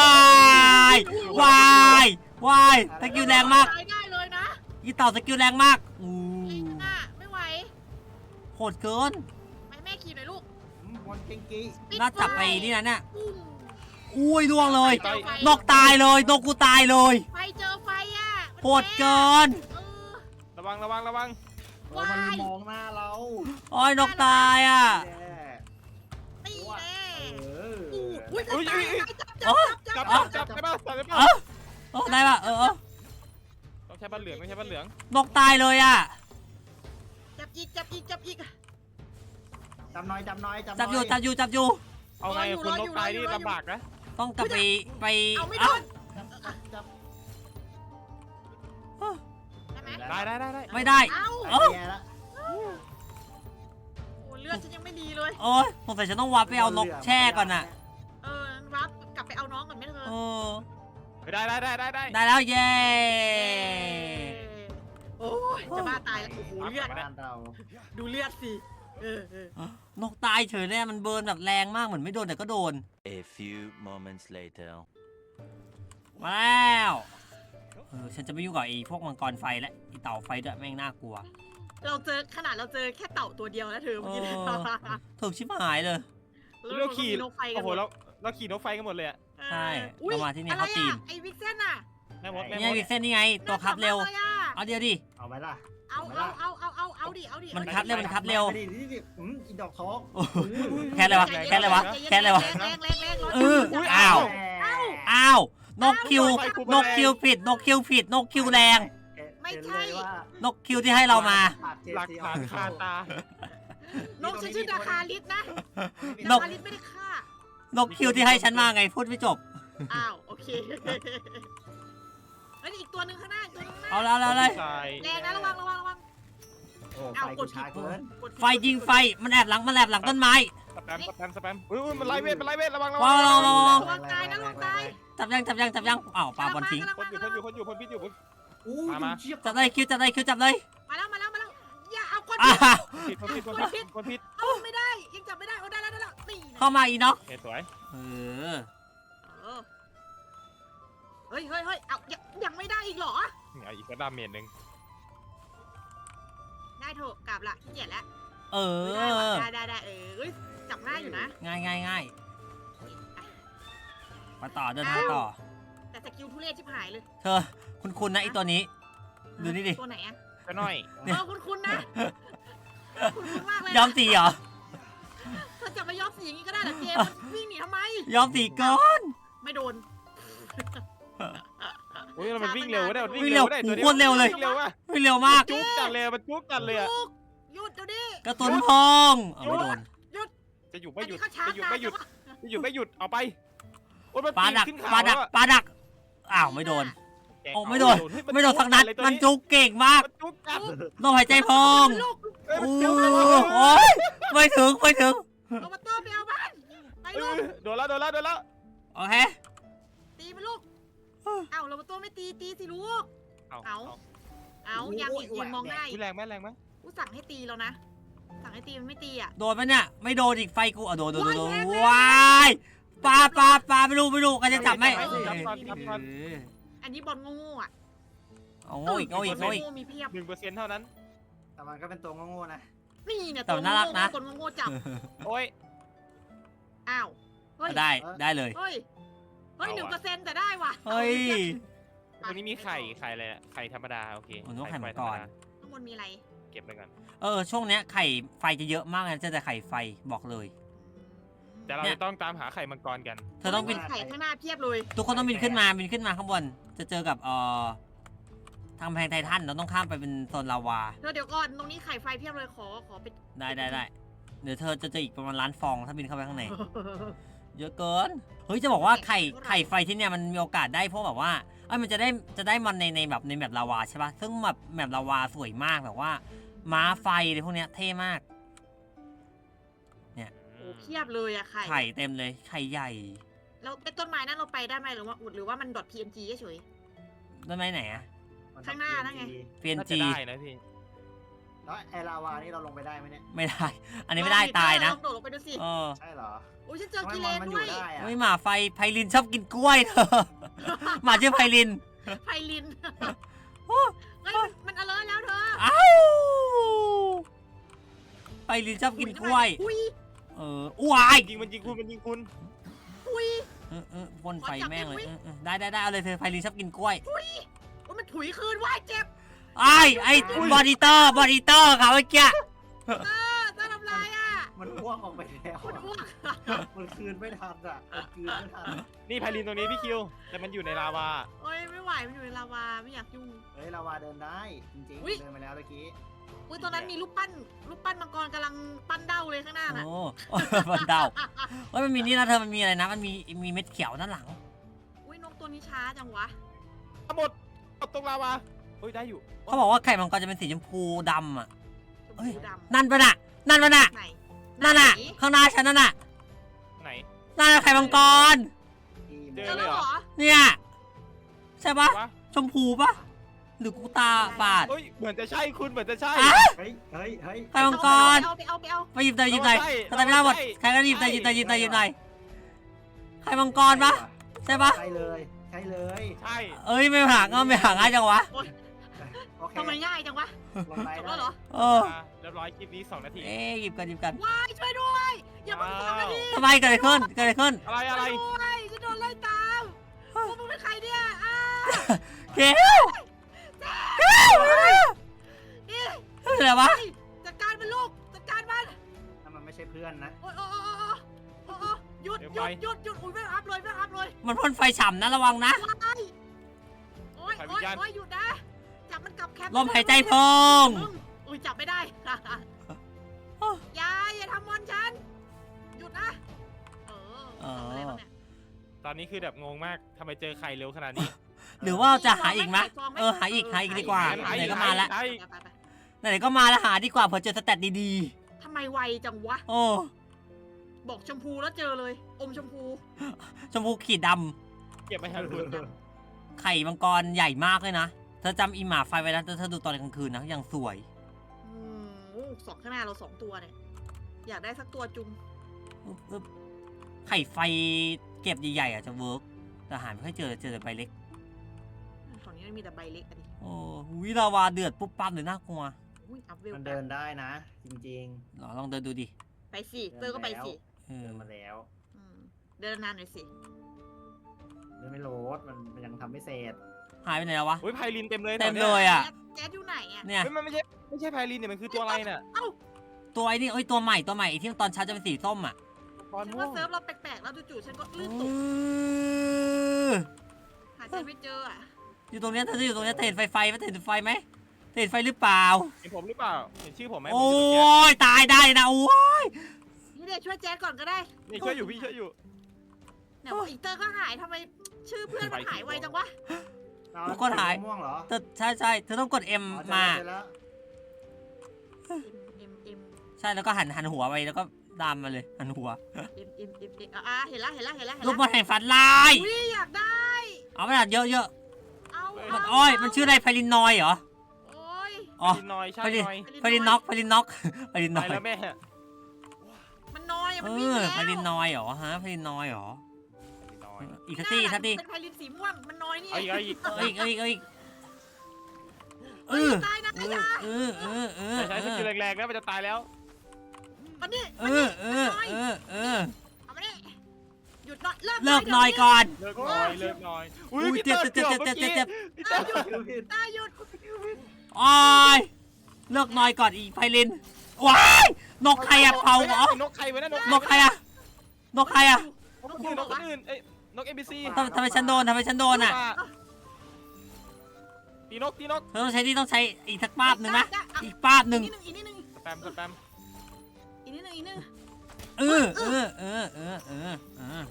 Speaker 1: ยวายวายสกิลแรงมาก อีเต่าสกิลแรงมากอู้
Speaker 2: จริงน่ะไม่ไหว
Speaker 1: โหดเกิน
Speaker 2: ไปแม่ขี่หน่อยลูก
Speaker 4: อืมบอลเก่งกี้
Speaker 2: ปิด
Speaker 1: น่าจับไป
Speaker 2: ฟ
Speaker 1: นี่นะเนี่ย
Speaker 2: ปุ้ม
Speaker 1: อุ้ยล่วงเลย
Speaker 2: เจอไฟ
Speaker 1: นกตายเลยนกกูตายเลย
Speaker 2: ไฟเจอไฟอะมัน
Speaker 1: โหดเกิน
Speaker 2: เออ
Speaker 3: ระวังระวังระวัง
Speaker 4: โอ้ยมันมองหน้าเรา
Speaker 1: โอ้ยนกตายอะ
Speaker 4: แย่
Speaker 2: ตีแน่
Speaker 4: เออ
Speaker 2: อู้อุ้ยจะตายจับ
Speaker 1: เอ้
Speaker 2: จั
Speaker 1: ย
Speaker 2: บจับจั
Speaker 3: จั
Speaker 2: บบ
Speaker 3: จับจับได้ป่ะจับได้ป่ะ
Speaker 1: เออโอ้ได้ปะเออเออ
Speaker 3: ต้องใช้บ้านเหลืองต้องใช้บ้านเหลือง
Speaker 1: นกตายเลยอะ
Speaker 2: จับอีกจับอีกจับอีก
Speaker 4: จับหน้อยจับหน้อยจับห
Speaker 1: จั
Speaker 4: น่
Speaker 1: บอยู่จับอยู่จับอยู่
Speaker 3: เอาไง
Speaker 2: รออยู่
Speaker 3: คุณ
Speaker 2: รอนอยู่
Speaker 3: กตายนี่
Speaker 2: รออยู่
Speaker 3: ลำบากนะ
Speaker 1: ต้องกลับไปไป
Speaker 2: เอาไม่โด
Speaker 1: เอ้าน
Speaker 4: จับจับจับ
Speaker 2: ได้ไหม
Speaker 3: ได้ได้ได้ได้
Speaker 1: ไม่ได้
Speaker 2: เอ้า
Speaker 1: เอ้า
Speaker 4: แย่ละ
Speaker 2: โอ้เลือดฉันยังไม่ดีเลย
Speaker 1: โอ้ยสงสัยฉันต้องวัดไปเอานกแช่ก่อนน่ะ
Speaker 3: ได้ได้ได้ได้ได้
Speaker 1: ได้แล้วเย้
Speaker 2: โอ้ยจะบ้าตายแล้วโอ้โหเลือด
Speaker 4: บ้านเรา
Speaker 2: ดูเลือดสิเออเออน
Speaker 1: กตายเฉยเลยมันเบิร์นแบบแรงมากเหมือนไม่โดนแต่ก็โดน
Speaker 5: A few moments later.
Speaker 1: มาแล้วเออฉันจะไม่ยุ่งกับไอ้พวกมังกรไฟและไอ้เต่าไฟด้วยแม่งน่ากลัว
Speaker 2: เราเจอขนาดเราเจอแค่เต่าตัวเดียวแล้วเธอเมื่อกี้เนี่ย
Speaker 1: เออ ถูกชิบหายเลย
Speaker 2: แล้ว
Speaker 3: เราขี่
Speaker 2: นกไฟกั
Speaker 3: โอ้
Speaker 2: น
Speaker 3: โหเราเราขี่นกไฟกันหมดเลยอะ
Speaker 1: ใช่
Speaker 2: อุ๊ย
Speaker 1: เรามาที่นี่
Speaker 2: อะไร
Speaker 1: เข้าทีม
Speaker 2: อะไอ้วิกเซนอะ
Speaker 3: แม่มดแม่
Speaker 1: นี่
Speaker 3: ม
Speaker 1: ไง
Speaker 3: ด
Speaker 1: วิกเส้นนี่ไงตัวคัดเร็ว
Speaker 2: น่าจับมากลยอะ
Speaker 1: เอาเดียวดิ
Speaker 4: เอาไหมล่ะ
Speaker 2: เอาเอาเอาเอาเอาเอาดิเอาดิ
Speaker 1: มัน
Speaker 2: อาดิ
Speaker 1: คัดเร็วมันคัดเร็ว
Speaker 4: ดิดิดิอืมอีดอกทอง
Speaker 1: โอ้โห แค่อะไรวะ แค่อะไรวะ แค่อะไรวะ
Speaker 2: แรงแรงแรงแรงรถ
Speaker 1: เออ
Speaker 2: จับ
Speaker 1: อ้าว
Speaker 4: เอ้า
Speaker 1: อ้าว นกคิว นกคิวผิด นกคิวผิด นกคิวแรง
Speaker 2: ไม่ใช่
Speaker 4: เห็นเลยว่าน
Speaker 1: กคิวที่ให้เรามา
Speaker 3: หลักฐานคาตา
Speaker 2: นกฉันชื่อดาคาริสนะ
Speaker 1: น
Speaker 2: ดาก คาริสไม่ได้ฆ่า น
Speaker 1: กคิวที่ให้ฉันมาไงพูดไม่จบ
Speaker 2: อ้าว โอเคเฮ้ยนี่อีกตัวหนึ่งข้างหน้าอีกตัวหนึงข้างห
Speaker 1: เอา
Speaker 2: น้า
Speaker 1: แล้วแล้วเลย
Speaker 3: ใช่
Speaker 2: แรงนะระวังระวังระวัง
Speaker 4: โอ้ไฟกูช้าเกิน
Speaker 2: กดผิด
Speaker 1: ไฟยิงไฟมันแอบหลังมันแอบหลังต้นไม้
Speaker 3: สแปมสแปมสแปมอุ้ยอุ้ยมันไล่เวทมันไล่เวทระวังระ
Speaker 1: ว้า
Speaker 3: วั
Speaker 1: ว
Speaker 3: ง
Speaker 1: ระวังระวัง
Speaker 2: ระวังตายนะระวังตาย
Speaker 1: จับยังจับยังจับยังอ้าวปลาบอลทิ้ง
Speaker 2: กำลั
Speaker 3: คนอยู่คนอยู่คนอยู่คนพิษอยู่
Speaker 4: อู้
Speaker 3: มามา
Speaker 4: เชียบ
Speaker 1: จับเลยคิวจับเลยคิวจับเลย
Speaker 2: มาแล้วมาแล้วมาแล้ว อย่าเอาคน
Speaker 1: อ้า
Speaker 2: ผิด
Speaker 1: ว
Speaker 3: ผิดคนผิดคนผิดคนผิด
Speaker 2: เอาไม่ได้ ยังจับไม่ได้เอาได้แล้วได้แล้วนี่นะ
Speaker 1: เข้ามาอีน็อก
Speaker 3: โอเคสวย
Speaker 1: เออ
Speaker 2: เออเฮ้ยเฮ้ยเฮ้ยเอายังยังไม่ได้อีกเหรอ
Speaker 3: เอาอีกกระดามเมตรหนึ่ง
Speaker 2: ได้เถอะกลับละขี้เกียจแล้ว
Speaker 1: เอ
Speaker 2: ได้
Speaker 1: อ
Speaker 2: ว่ะได้ได้ได้เออเอ้ยจับง่ายอยู่นะ
Speaker 1: ง่ายง่ายง่ายไปต่อเดินทางต่อ
Speaker 2: แต่สกิลทุเรศชิบหายเลย
Speaker 1: เธอ คุณคุณนะไอตัวนี้ ดูนี่ดิ
Speaker 2: ตัวไหนอะ
Speaker 3: ก็หน่อย
Speaker 2: เออคุณคุณนะ คุณคุณมากเลยนะ
Speaker 1: ยอมสีเหรอ
Speaker 2: เธอจะมาย้อมสีอย่างนี้ก็ได้เหรอเจมส์วิ่งหนีทำไม
Speaker 1: ยอมสีก่อน
Speaker 2: ไม่โดน
Speaker 3: อุ้ยมันวิ่งเร็ววะเนี่ยมันวิ่ง
Speaker 1: วิ่ง
Speaker 3: เร็
Speaker 1: เร็
Speaker 3: ว
Speaker 1: ว
Speaker 3: ได้
Speaker 1: โอ้
Speaker 3: ตัว
Speaker 1: โห
Speaker 3: เนี้
Speaker 1: โคตรเร็วเลย
Speaker 3: วิ่งเร็วว่ะ
Speaker 1: วิ่งเร็วมาก
Speaker 3: จุกจัดเลยมันจุกจัดเลยอะ
Speaker 2: ลูกหยุดเดี๋ยวนี้
Speaker 1: กระตุนพองเอาไม่โดน
Speaker 3: จะหยุด
Speaker 2: อั
Speaker 3: ไม่
Speaker 2: น
Speaker 3: หยุ
Speaker 2: นี้
Speaker 3: ด
Speaker 2: ก็ช้า
Speaker 3: ไม่หยุดไม่หยุด
Speaker 2: จัง
Speaker 3: ไม่หยุดไม่หยุดเอาไปโอ้ยมัน
Speaker 1: ปลา
Speaker 3: ปีน
Speaker 1: ดัก
Speaker 3: ขึ้น
Speaker 1: ปลา
Speaker 3: เขา
Speaker 1: ดัก
Speaker 3: แล้วอะ
Speaker 1: ปลาดัก อ้าวไม่โดน
Speaker 3: แกะ
Speaker 1: โอ้
Speaker 3: เขา
Speaker 1: ไม่โดน
Speaker 3: เฮ้ย
Speaker 1: ไม่โดนสักนัด
Speaker 3: เลยตัว
Speaker 1: มันจุกเก่งมาก
Speaker 3: มันจุกจัด
Speaker 1: ลมหายใจพอง
Speaker 2: ลูก
Speaker 3: เอ้ย
Speaker 1: โอ้
Speaker 3: มันจุกจัด
Speaker 1: โหไม่ถึง ไม่ถึง
Speaker 2: เอามาต้มไปเอาบ้านไป
Speaker 3: เอ
Speaker 2: ลู
Speaker 3: อกโดนแล้วโดนแล้วโดนแล้ว
Speaker 1: โอเค
Speaker 2: ตีมันลูกเอ้าเรามาต้มไม่ตีตีสิลูก
Speaker 3: เอา
Speaker 2: เอา เอายังอีกยืนมองหน้าอี
Speaker 3: อุ๊
Speaker 2: ก
Speaker 3: ยแรงไหมแรงไหม
Speaker 2: กูสั่งให้ตีแล้วนะ สั่งให้ตีมันไม่ตีอะ
Speaker 1: โดนไหมเนี่ย ไม่โดนอีกไฟกูอะโดนโดนโดนโดน
Speaker 2: ว้ายแม่แม่
Speaker 1: ว้ายปลาปลาปลาไม่รู้ไม่รู้กันจะจับไหม
Speaker 3: จับจับก่อนจับก่อน
Speaker 1: เออ
Speaker 2: อันนี้บอลโง่ๆอะ
Speaker 1: เอาโง่อีกเอาอีกเอาอีก
Speaker 2: โง่มีเพียบ
Speaker 3: หนึ่งเปอร์เซ็นต์เท่านั้น
Speaker 4: แต่มันก็เป็นตัวโง่ๆนะ
Speaker 2: นี่เนี่ย
Speaker 1: แต่
Speaker 2: ตัว
Speaker 1: น่ารักนะ
Speaker 2: โง่ๆคนโง่ๆจับ
Speaker 3: โอ้ย
Speaker 2: อ้าว เฮ้ย
Speaker 1: ได้ได้เลย
Speaker 2: เฮ้ย เฮ้ย
Speaker 3: เอา
Speaker 2: หนึ่งเปอ
Speaker 3: อะ
Speaker 2: ร์เซ็นต์แต่ได้ว่ะ
Speaker 1: เฮ้ย
Speaker 3: วันนี้มีไข่ไข่อะไรอะไข่ธรรมดาโอเค
Speaker 1: โอ้นึกว่าไข่มังกร
Speaker 3: ธรรมดา
Speaker 2: ข้างบนมีอะไร
Speaker 3: เก็บไปก่อน
Speaker 1: เออช่วงเนี้ยไข่ไฟจะเยอะมากนะเจะแต่ไข่ไฟบอกเลย
Speaker 3: แต่เรา
Speaker 1: เนี่ย
Speaker 3: จะต้องตามหาไข่มังกรกัน
Speaker 1: เธอต้องบิน
Speaker 2: ไข่ข้างหน้าเพียบเลย
Speaker 1: ทุกคนต้องบินขึ้นมาบินขึ้นมาข้างบน จะเจอกับเอ่อ ทางแพงไททันเราต้องข้ามไปเป็นโซนลาวา
Speaker 2: เธอเดี๋ยวก่อนตรงนี้ไข่ไฟเพียบเลยขอขอไป
Speaker 1: ได้ได้ได้เดี๋ยวเธอจะเจออีกประมาณล้านฟองถ้าบินเข้าไปข้างใน เยอะเกิน เฮ้ยจะบอกว่าไข่ไข่ไฟที่เนี่ยมันมีโอกาสได้เพราะแบบว่าเอ้ยมันจะได้จะได้มันในในแบบในแบบลาวาใช่ปะซึ่งแบบแบบลาวาสวยมากแบบว่า ม้าไฟอะไรพวกเนี้ยเท่มาก
Speaker 2: โอ้เพียบเลยอะไข่
Speaker 1: ไข่เต็มเลย ไข่ใหญ่
Speaker 2: แล้วไอ้ต้นไม้นั่นเราไปได้ไหมหรือว่าอุดหรือว่ามัน .png เฉย
Speaker 1: ได้ไหมไหนอะ
Speaker 4: มั
Speaker 2: ข้างหน้านั่นไง
Speaker 1: เฟียน
Speaker 3: น่าจะ
Speaker 1: จี
Speaker 3: ได้นะพี่
Speaker 4: แล้วไอลาวานี่เราลงไปได้ไหมเนี่ย
Speaker 1: ไม่ได้ อันนี้ไม่ได้ตายนะ
Speaker 2: ลองโดดลงไปดูสิ
Speaker 1: เออ
Speaker 4: ใช่เหรอ
Speaker 2: อุ้ยฉันเจอ
Speaker 4: ทำไม
Speaker 2: กิเล
Speaker 4: มัน
Speaker 2: น
Speaker 4: มันอ
Speaker 2: ด้ว
Speaker 4: ยู่
Speaker 2: ย
Speaker 4: ได้อะ
Speaker 1: ไม่หมาไฟไพลินชอบกินกล้วยเธอหมาชื่อไพลิน
Speaker 2: ไพลิน
Speaker 1: โอ้
Speaker 2: เฮ้ยมันมันอเลิแล้วเธอ
Speaker 1: อ้าวไพลินชอบกินกล้วย
Speaker 2: อุ้ย
Speaker 1: เอออ้วาย
Speaker 3: ยิงมันยิงคุณมันยิงคุณ
Speaker 2: อุ้ย
Speaker 1: เออเออพ่นไฟ
Speaker 2: ขอจับ
Speaker 1: แม่งเลย
Speaker 2: ได้ไหม
Speaker 1: เออเออได้ได้ได้เอาเลยเธอไพลินชอบกินกล้วย
Speaker 2: อุ้ย มันถุยคืนว่ายเจ็บ
Speaker 1: ไอ้ไอ้บอดีเตอร์บอดีเตอร์ครับเมื่อกี้
Speaker 2: เออจะทำลายอะ
Speaker 4: มันอ้วกออกไปแล้ว
Speaker 2: มัน
Speaker 4: อะ
Speaker 2: อ้วก
Speaker 4: มันคืนไม่ทันอะมันคืนไม่ทัน
Speaker 3: นี่ไพลินตรงนี้พี่คิว แต่มันอยู่ในลาวา
Speaker 2: โอ้ยไม่ไหวมันอยู่ในลาวาไม่อยากยุ่ง
Speaker 4: เฮ้ยลาวาเดินได้จริง
Speaker 2: อุ๊ย
Speaker 4: ๆเดินมาแล้วเมื่อกี้
Speaker 2: อุ้ยตอนนั้นมีรูปปั้นรูปปั้นมังกรกำลังปั้นเด้าเลยข้างหน้าน่ะ
Speaker 1: โอ้มันเดาเฮ้ยมันมีนี่นะเธอมันมีอะไรนะ มันมีมีเม็ดเขียวด้านหลัง
Speaker 2: อุ้ยนกตัวนี้ช้าจังวะ
Speaker 3: ทั้งหมดหมด ตรงลาวาเฮ้ยได้อยู่
Speaker 1: เขาบอกว่าไข่มังกรจะเป็นสีชมพูดำอะ
Speaker 2: ชม
Speaker 1: เอ้ย
Speaker 2: พูดำ
Speaker 1: นั่นปะน่ะ นั่นปะน่ะ
Speaker 2: ไหน
Speaker 1: นั่นน่ะ
Speaker 2: ไห
Speaker 1: ข้างหน้าฉันนั่นน่ะ
Speaker 3: ไหน
Speaker 1: นั่นน่ะไข่มังกร
Speaker 4: ทีม
Speaker 3: เจ
Speaker 2: เจ
Speaker 3: อ
Speaker 2: อ
Speaker 3: เล
Speaker 2: แล้
Speaker 3: ยวเหรอ
Speaker 2: เหรอ
Speaker 1: เนี่ย ใช่ปะ
Speaker 3: วะ
Speaker 1: ชมพูปะหรือกูตาฝาด
Speaker 3: เฮ้ยเหมือนจะใช่คุณเหมือนจะใช่
Speaker 1: อะ
Speaker 4: เฮ้ยเฮ้ยเฮ้ย
Speaker 1: ไข่มังกร
Speaker 2: เอาไปเอาไปเอา
Speaker 1: ไปหยิบหน่อยหยิบหน่อย
Speaker 3: ใช่
Speaker 1: ถ้าทำไม่ได้หมด
Speaker 3: ใช่
Speaker 1: ใครก็หยิบหน่อยหยิบหน่อยหยิบหน่อยหยิบหน่อยไข่มังกรปะใช่ปะ
Speaker 4: ใช่เลยใช่เลย
Speaker 3: ใช่
Speaker 1: เอ้ยไม่หาก็ไม่หาง่ายจังวะ
Speaker 4: โอเค
Speaker 2: ทำไมง่ายจังวะ
Speaker 4: ลงไป
Speaker 2: จบ
Speaker 4: ได้
Speaker 2: แล้วเหรอ
Speaker 1: เออ
Speaker 3: อะเรียบร้อยคลิปนี้2นาที
Speaker 1: เอ๊ะหยิบกันหยิบกัน
Speaker 2: ว้ายช่วยด้วย อย่ามาทำแบบนี้
Speaker 1: ทำไมเกิดอะไรขึ้นเกิดอะไรขึ้น
Speaker 3: อะไรอะไร
Speaker 2: ช่วยด้วยฉันโดนไล่ตามพวกมึงเป็นใครเนี่ยอ้า
Speaker 1: เกลเกล
Speaker 2: นี่
Speaker 1: อะไรวะ
Speaker 2: จัดการมันลูกจัดการมัน
Speaker 4: ถ้ามันไม่ใช่เพื่อนนะ
Speaker 2: โอ้ยโอ้ยโอ้ยโอ้ยโอ้ย หยุดหยุดหยุดหยุดอุ้ยไม่อัพเลยไม่อัพเลย
Speaker 1: มันพ่นไฟฉ่ำนะระวังนะ
Speaker 2: ว้ายโอ้ยโอ้ยโอ้ยหยุดนะ จับมันกลับแคป
Speaker 1: ลมหายใจพอง
Speaker 2: มึงอุ้ยจับไม่ได้อย่าอย่าทำมอนฉัน หยุดนะ เออทำอะไรบ้างเนี่ย
Speaker 3: ตอนนี้คือแบบงงมากทำไมเจอไข่เร็วขนาดนี้
Speaker 1: หรือว่าจะหาอีกไหม
Speaker 2: ซงไหม
Speaker 1: เออหาอีกหาอีกดีกว่า
Speaker 2: เออ
Speaker 1: ไหนก็มาละ
Speaker 3: ใช่
Speaker 2: ไปไปไป
Speaker 1: ไหนๆก็มาแล้วหาดีกว่าเผื่อเจอสแตทดี
Speaker 2: ทำไมไวจังวะ
Speaker 1: ๆโอ้
Speaker 2: บอกชมพูแล้วเจอเลย อมชมพู
Speaker 1: ชมพูขีดด
Speaker 3: เก็บไม่ทันคุณำ
Speaker 1: ไข่มังกรใหญ่มากเลยนะ เธอจำอีหมาไฟไว้นะเธอเธอดูตอนกลางคืนนะยังสวย
Speaker 2: อืมโอ้สองข้างหน้าเราสองตัวเนี่ย อยากได้สักตัวจุง
Speaker 1: อึ๊บอึ๊บไข่ไฟเก็บใหญ่ๆอะจะเวิร์กแต่หาไม่ค่อยเจอเจอแต่ใบเล็ก
Speaker 2: ของนี้มันมีแต่ใบเล็กอันนี้
Speaker 1: โอ้วิลาวาเดือดปุ๊บปั๊บเลยน่ากลัว
Speaker 2: อุ้ยอัพเวล
Speaker 4: มันเดินได้นะ จริง
Speaker 1: เหรอลองเดินดูดิ
Speaker 2: ไปสิเตอร์ก็ไปสิ
Speaker 1: เอ
Speaker 4: ๆ
Speaker 1: อ
Speaker 4: เดินมาแล้ว
Speaker 2: อืมเดินนานหน่อยสิ
Speaker 4: เดินไม่โหลดมันมันยังทำไม่เสร็จ
Speaker 1: หายไปไหนแล้ววะ
Speaker 3: โอ้ยไพลินเต็มเลย
Speaker 1: เต็ม
Speaker 3: แถว
Speaker 1: เล
Speaker 3: นี้
Speaker 1: ยอะ
Speaker 2: แจ๊ดอยู่ไหนอะ
Speaker 1: เนี่ย
Speaker 3: เฮ้ยมันไม่ใช่ไม่ใช่ไพลินเนี่ยมันคือตัวอะไรน่ะ
Speaker 2: เอ้า
Speaker 1: ตัวไอ้นี่เอ้ยตัวใหม่ตัวใหม่ไอ้ที่ตอนเช้าจะเป็นสีส้มอะ
Speaker 3: ตอน
Speaker 2: ฉัน
Speaker 3: ม่ว
Speaker 2: ว่างเซิร์ฟเราแปลกๆแล้วจู่ๆฉันก็ลื่นตก
Speaker 1: เออ
Speaker 2: หาฉันไม่เจออะ
Speaker 1: อยู่ตรงเนี้ยเธอจะอยู่ตรงเนี้ยเธอเห็นไฟไฟไหมเธอเห็นไฟไหมเธอเห็นไฟหรือเปล่า
Speaker 3: เห็นผมหรือเปล่าเห็นชื่อผมไหมผม
Speaker 1: โอ้
Speaker 3: อยู่ตรงเนี้ย
Speaker 1: ยตายได้นะโอ้ย
Speaker 2: นี่เดี๋ยวช่วยแจ๊ดก่อนก็ได้
Speaker 3: นี่ช่วยอยู่พี่ช่วยอยู่
Speaker 2: เนี่ยว่าอีเตอร์ก็หายทำไมชื่อเพื่อนมันหายไวจังวะ
Speaker 4: เอา
Speaker 1: ทุกคนหาย
Speaker 4: ม่วงเหรอ
Speaker 1: เธอใช่ใช่เธอต้องกด M
Speaker 4: อ๋อเจอ
Speaker 1: มา
Speaker 4: แล้วเจอแล้ว
Speaker 2: เอ็มเอ็ม
Speaker 1: ใช่แล้วก็หันหันหัวไปแล้วก็ดามมาเลย หันหัว
Speaker 2: เอ็มเอ็มเอ็มเอ็มอ่าเห็นละเห็นละเห็นละเห็น
Speaker 1: ลูกบอ
Speaker 2: ละ
Speaker 1: ลแห่งฝันลาย
Speaker 2: อุ้ยอยากได้
Speaker 1: เอาไปหน่ะเยอะเยอะ
Speaker 2: เอา
Speaker 1: ๆมัน
Speaker 2: เา
Speaker 1: อ้อย
Speaker 2: เา
Speaker 1: มันชื่ออะไรไพลินนอยเหรอ
Speaker 2: โอ้ย
Speaker 1: อ๋อ
Speaker 3: ลินนอยใช่
Speaker 1: ไพลิน
Speaker 3: นอย
Speaker 1: ไพลินน็อกไพลินน็อกไพลิน
Speaker 3: ไป
Speaker 1: นอย
Speaker 3: แล้วแม่
Speaker 2: มันน้อยอะ
Speaker 1: เอ
Speaker 2: มันวิ่ง
Speaker 1: อ
Speaker 2: แล้ว
Speaker 1: ไพลินนอยเหรอฮะไพลินนอยเหรอ
Speaker 3: ลินนอย
Speaker 1: อีกสักทีอีกสักที
Speaker 2: เป็นไพลินสีม่วงมันน้อยนี่
Speaker 3: เอาอีกเอาอีก
Speaker 1: เอ้ยเอ้ยเอ้ยเอ
Speaker 2: เฮ้ย
Speaker 1: อ
Speaker 2: ตายนะ
Speaker 1: เอ
Speaker 2: ไอ้
Speaker 1: อยาเออเออเออ
Speaker 3: แต่ใช้สกิลแรงๆนะมันจะตายแล้ว
Speaker 2: มันนี่
Speaker 1: เออเออเออเออ
Speaker 2: เอามานี่หยุดหน่อยเลิก
Speaker 1: เลิกหน่อยก่อน
Speaker 3: เลิกหน่อยเลิกหน่อยอุ้ย
Speaker 1: อุ้ย
Speaker 3: พี่
Speaker 1: เจ็บ
Speaker 3: เตอร์
Speaker 1: เจ็บ
Speaker 3: เกือบ
Speaker 1: เจ็บ
Speaker 3: เมื่อ
Speaker 1: เจ็บ
Speaker 3: กี้
Speaker 1: เจ็บ
Speaker 3: พี่เตอร์
Speaker 4: คิวผิด
Speaker 2: ตายหยุด
Speaker 1: โอ้ยเลิกหน่อยก่อนอีไพลินว้าย นกใครอะเผาเหรอ น
Speaker 3: กใครวะเนี่ย
Speaker 1: นกใครอะนกใครอะ
Speaker 3: นกคนอื่นนกคนอื่นเอ้ยนกเอ็มบีซี
Speaker 1: ทำทำไมฉันโดนทำไมฉันโดนอะ
Speaker 3: ตีนกตีนก
Speaker 1: เธอต้องใช้ที่ต้องใช้อีกสักป้าบหนึ่งนะ
Speaker 2: ได้ได้
Speaker 1: อีกป้าบหนึ่ง
Speaker 2: อีกนิดนึง
Speaker 3: สแปมสแปม
Speaker 2: อีกนิดนึงอีกนิดนึง
Speaker 1: เออเออเออเออเออเออ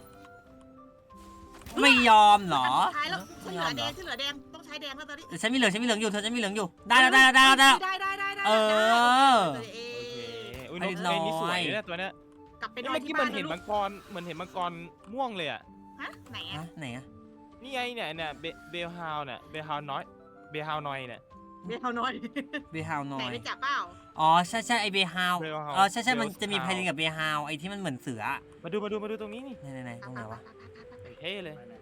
Speaker 1: ไม่ยอมเหรอ
Speaker 2: สุดท้ายแล้วฉั
Speaker 1: ไม่
Speaker 2: นเห
Speaker 1: ย
Speaker 2: ลื
Speaker 1: อ
Speaker 2: อ
Speaker 1: มเห
Speaker 2: แด
Speaker 1: รอง
Speaker 2: ฉันเหลือแดงต้องใช้แดงแล้วตอนนี้
Speaker 1: แต่ฉันมีเหลืองฉันมีเหลืองอยู่เธอฉันมีเหลืองอยู่ได้แล้วได้แล้วได้แล้วได้แล้ว
Speaker 2: ได้ได้ได้ได้
Speaker 1: เออ
Speaker 2: เอ
Speaker 3: โอเค
Speaker 2: อ
Speaker 3: อุ้ย
Speaker 1: ไอ้
Speaker 3: นก
Speaker 1: น้อย
Speaker 3: เอ้ยนี่สวยนะตัวเนี้ย
Speaker 2: กลับไปน
Speaker 3: นี่
Speaker 2: อน
Speaker 3: เมื่อกี้
Speaker 2: ที่
Speaker 3: เหมื
Speaker 2: บ้า
Speaker 3: อนนเห็น
Speaker 2: นะ
Speaker 3: มังกรเหมือนเห็นมังกรม่วงเลยอะ
Speaker 2: ฮะไหน
Speaker 1: ฮะ
Speaker 2: อะ
Speaker 1: ไหนอะ
Speaker 3: นี่ไงเนี่ยเนี่ยเบเบลฮาวเนี่ยเบลฮาวน้อย เบลฮาวนอยเนี่ย
Speaker 2: เดี๋ยวน้อย
Speaker 1: เบฮาวนอ
Speaker 2: ไหน
Speaker 1: ย
Speaker 2: ไปจับเปล่า
Speaker 1: อ๋อใช่ใช่ไอเบฮาว
Speaker 3: เบลฮาว
Speaker 1: อ๋อใช่ใช่มันจะมี
Speaker 3: เบล
Speaker 1: ไพลินกับเบฮาวไอที่มันเหมือนเสืออะ
Speaker 3: มาดูมาดูมาดูตรงนี้นี่
Speaker 1: ไหนไหนไหนตรงไหนวะ
Speaker 3: เท่เลย
Speaker 4: ไปไหน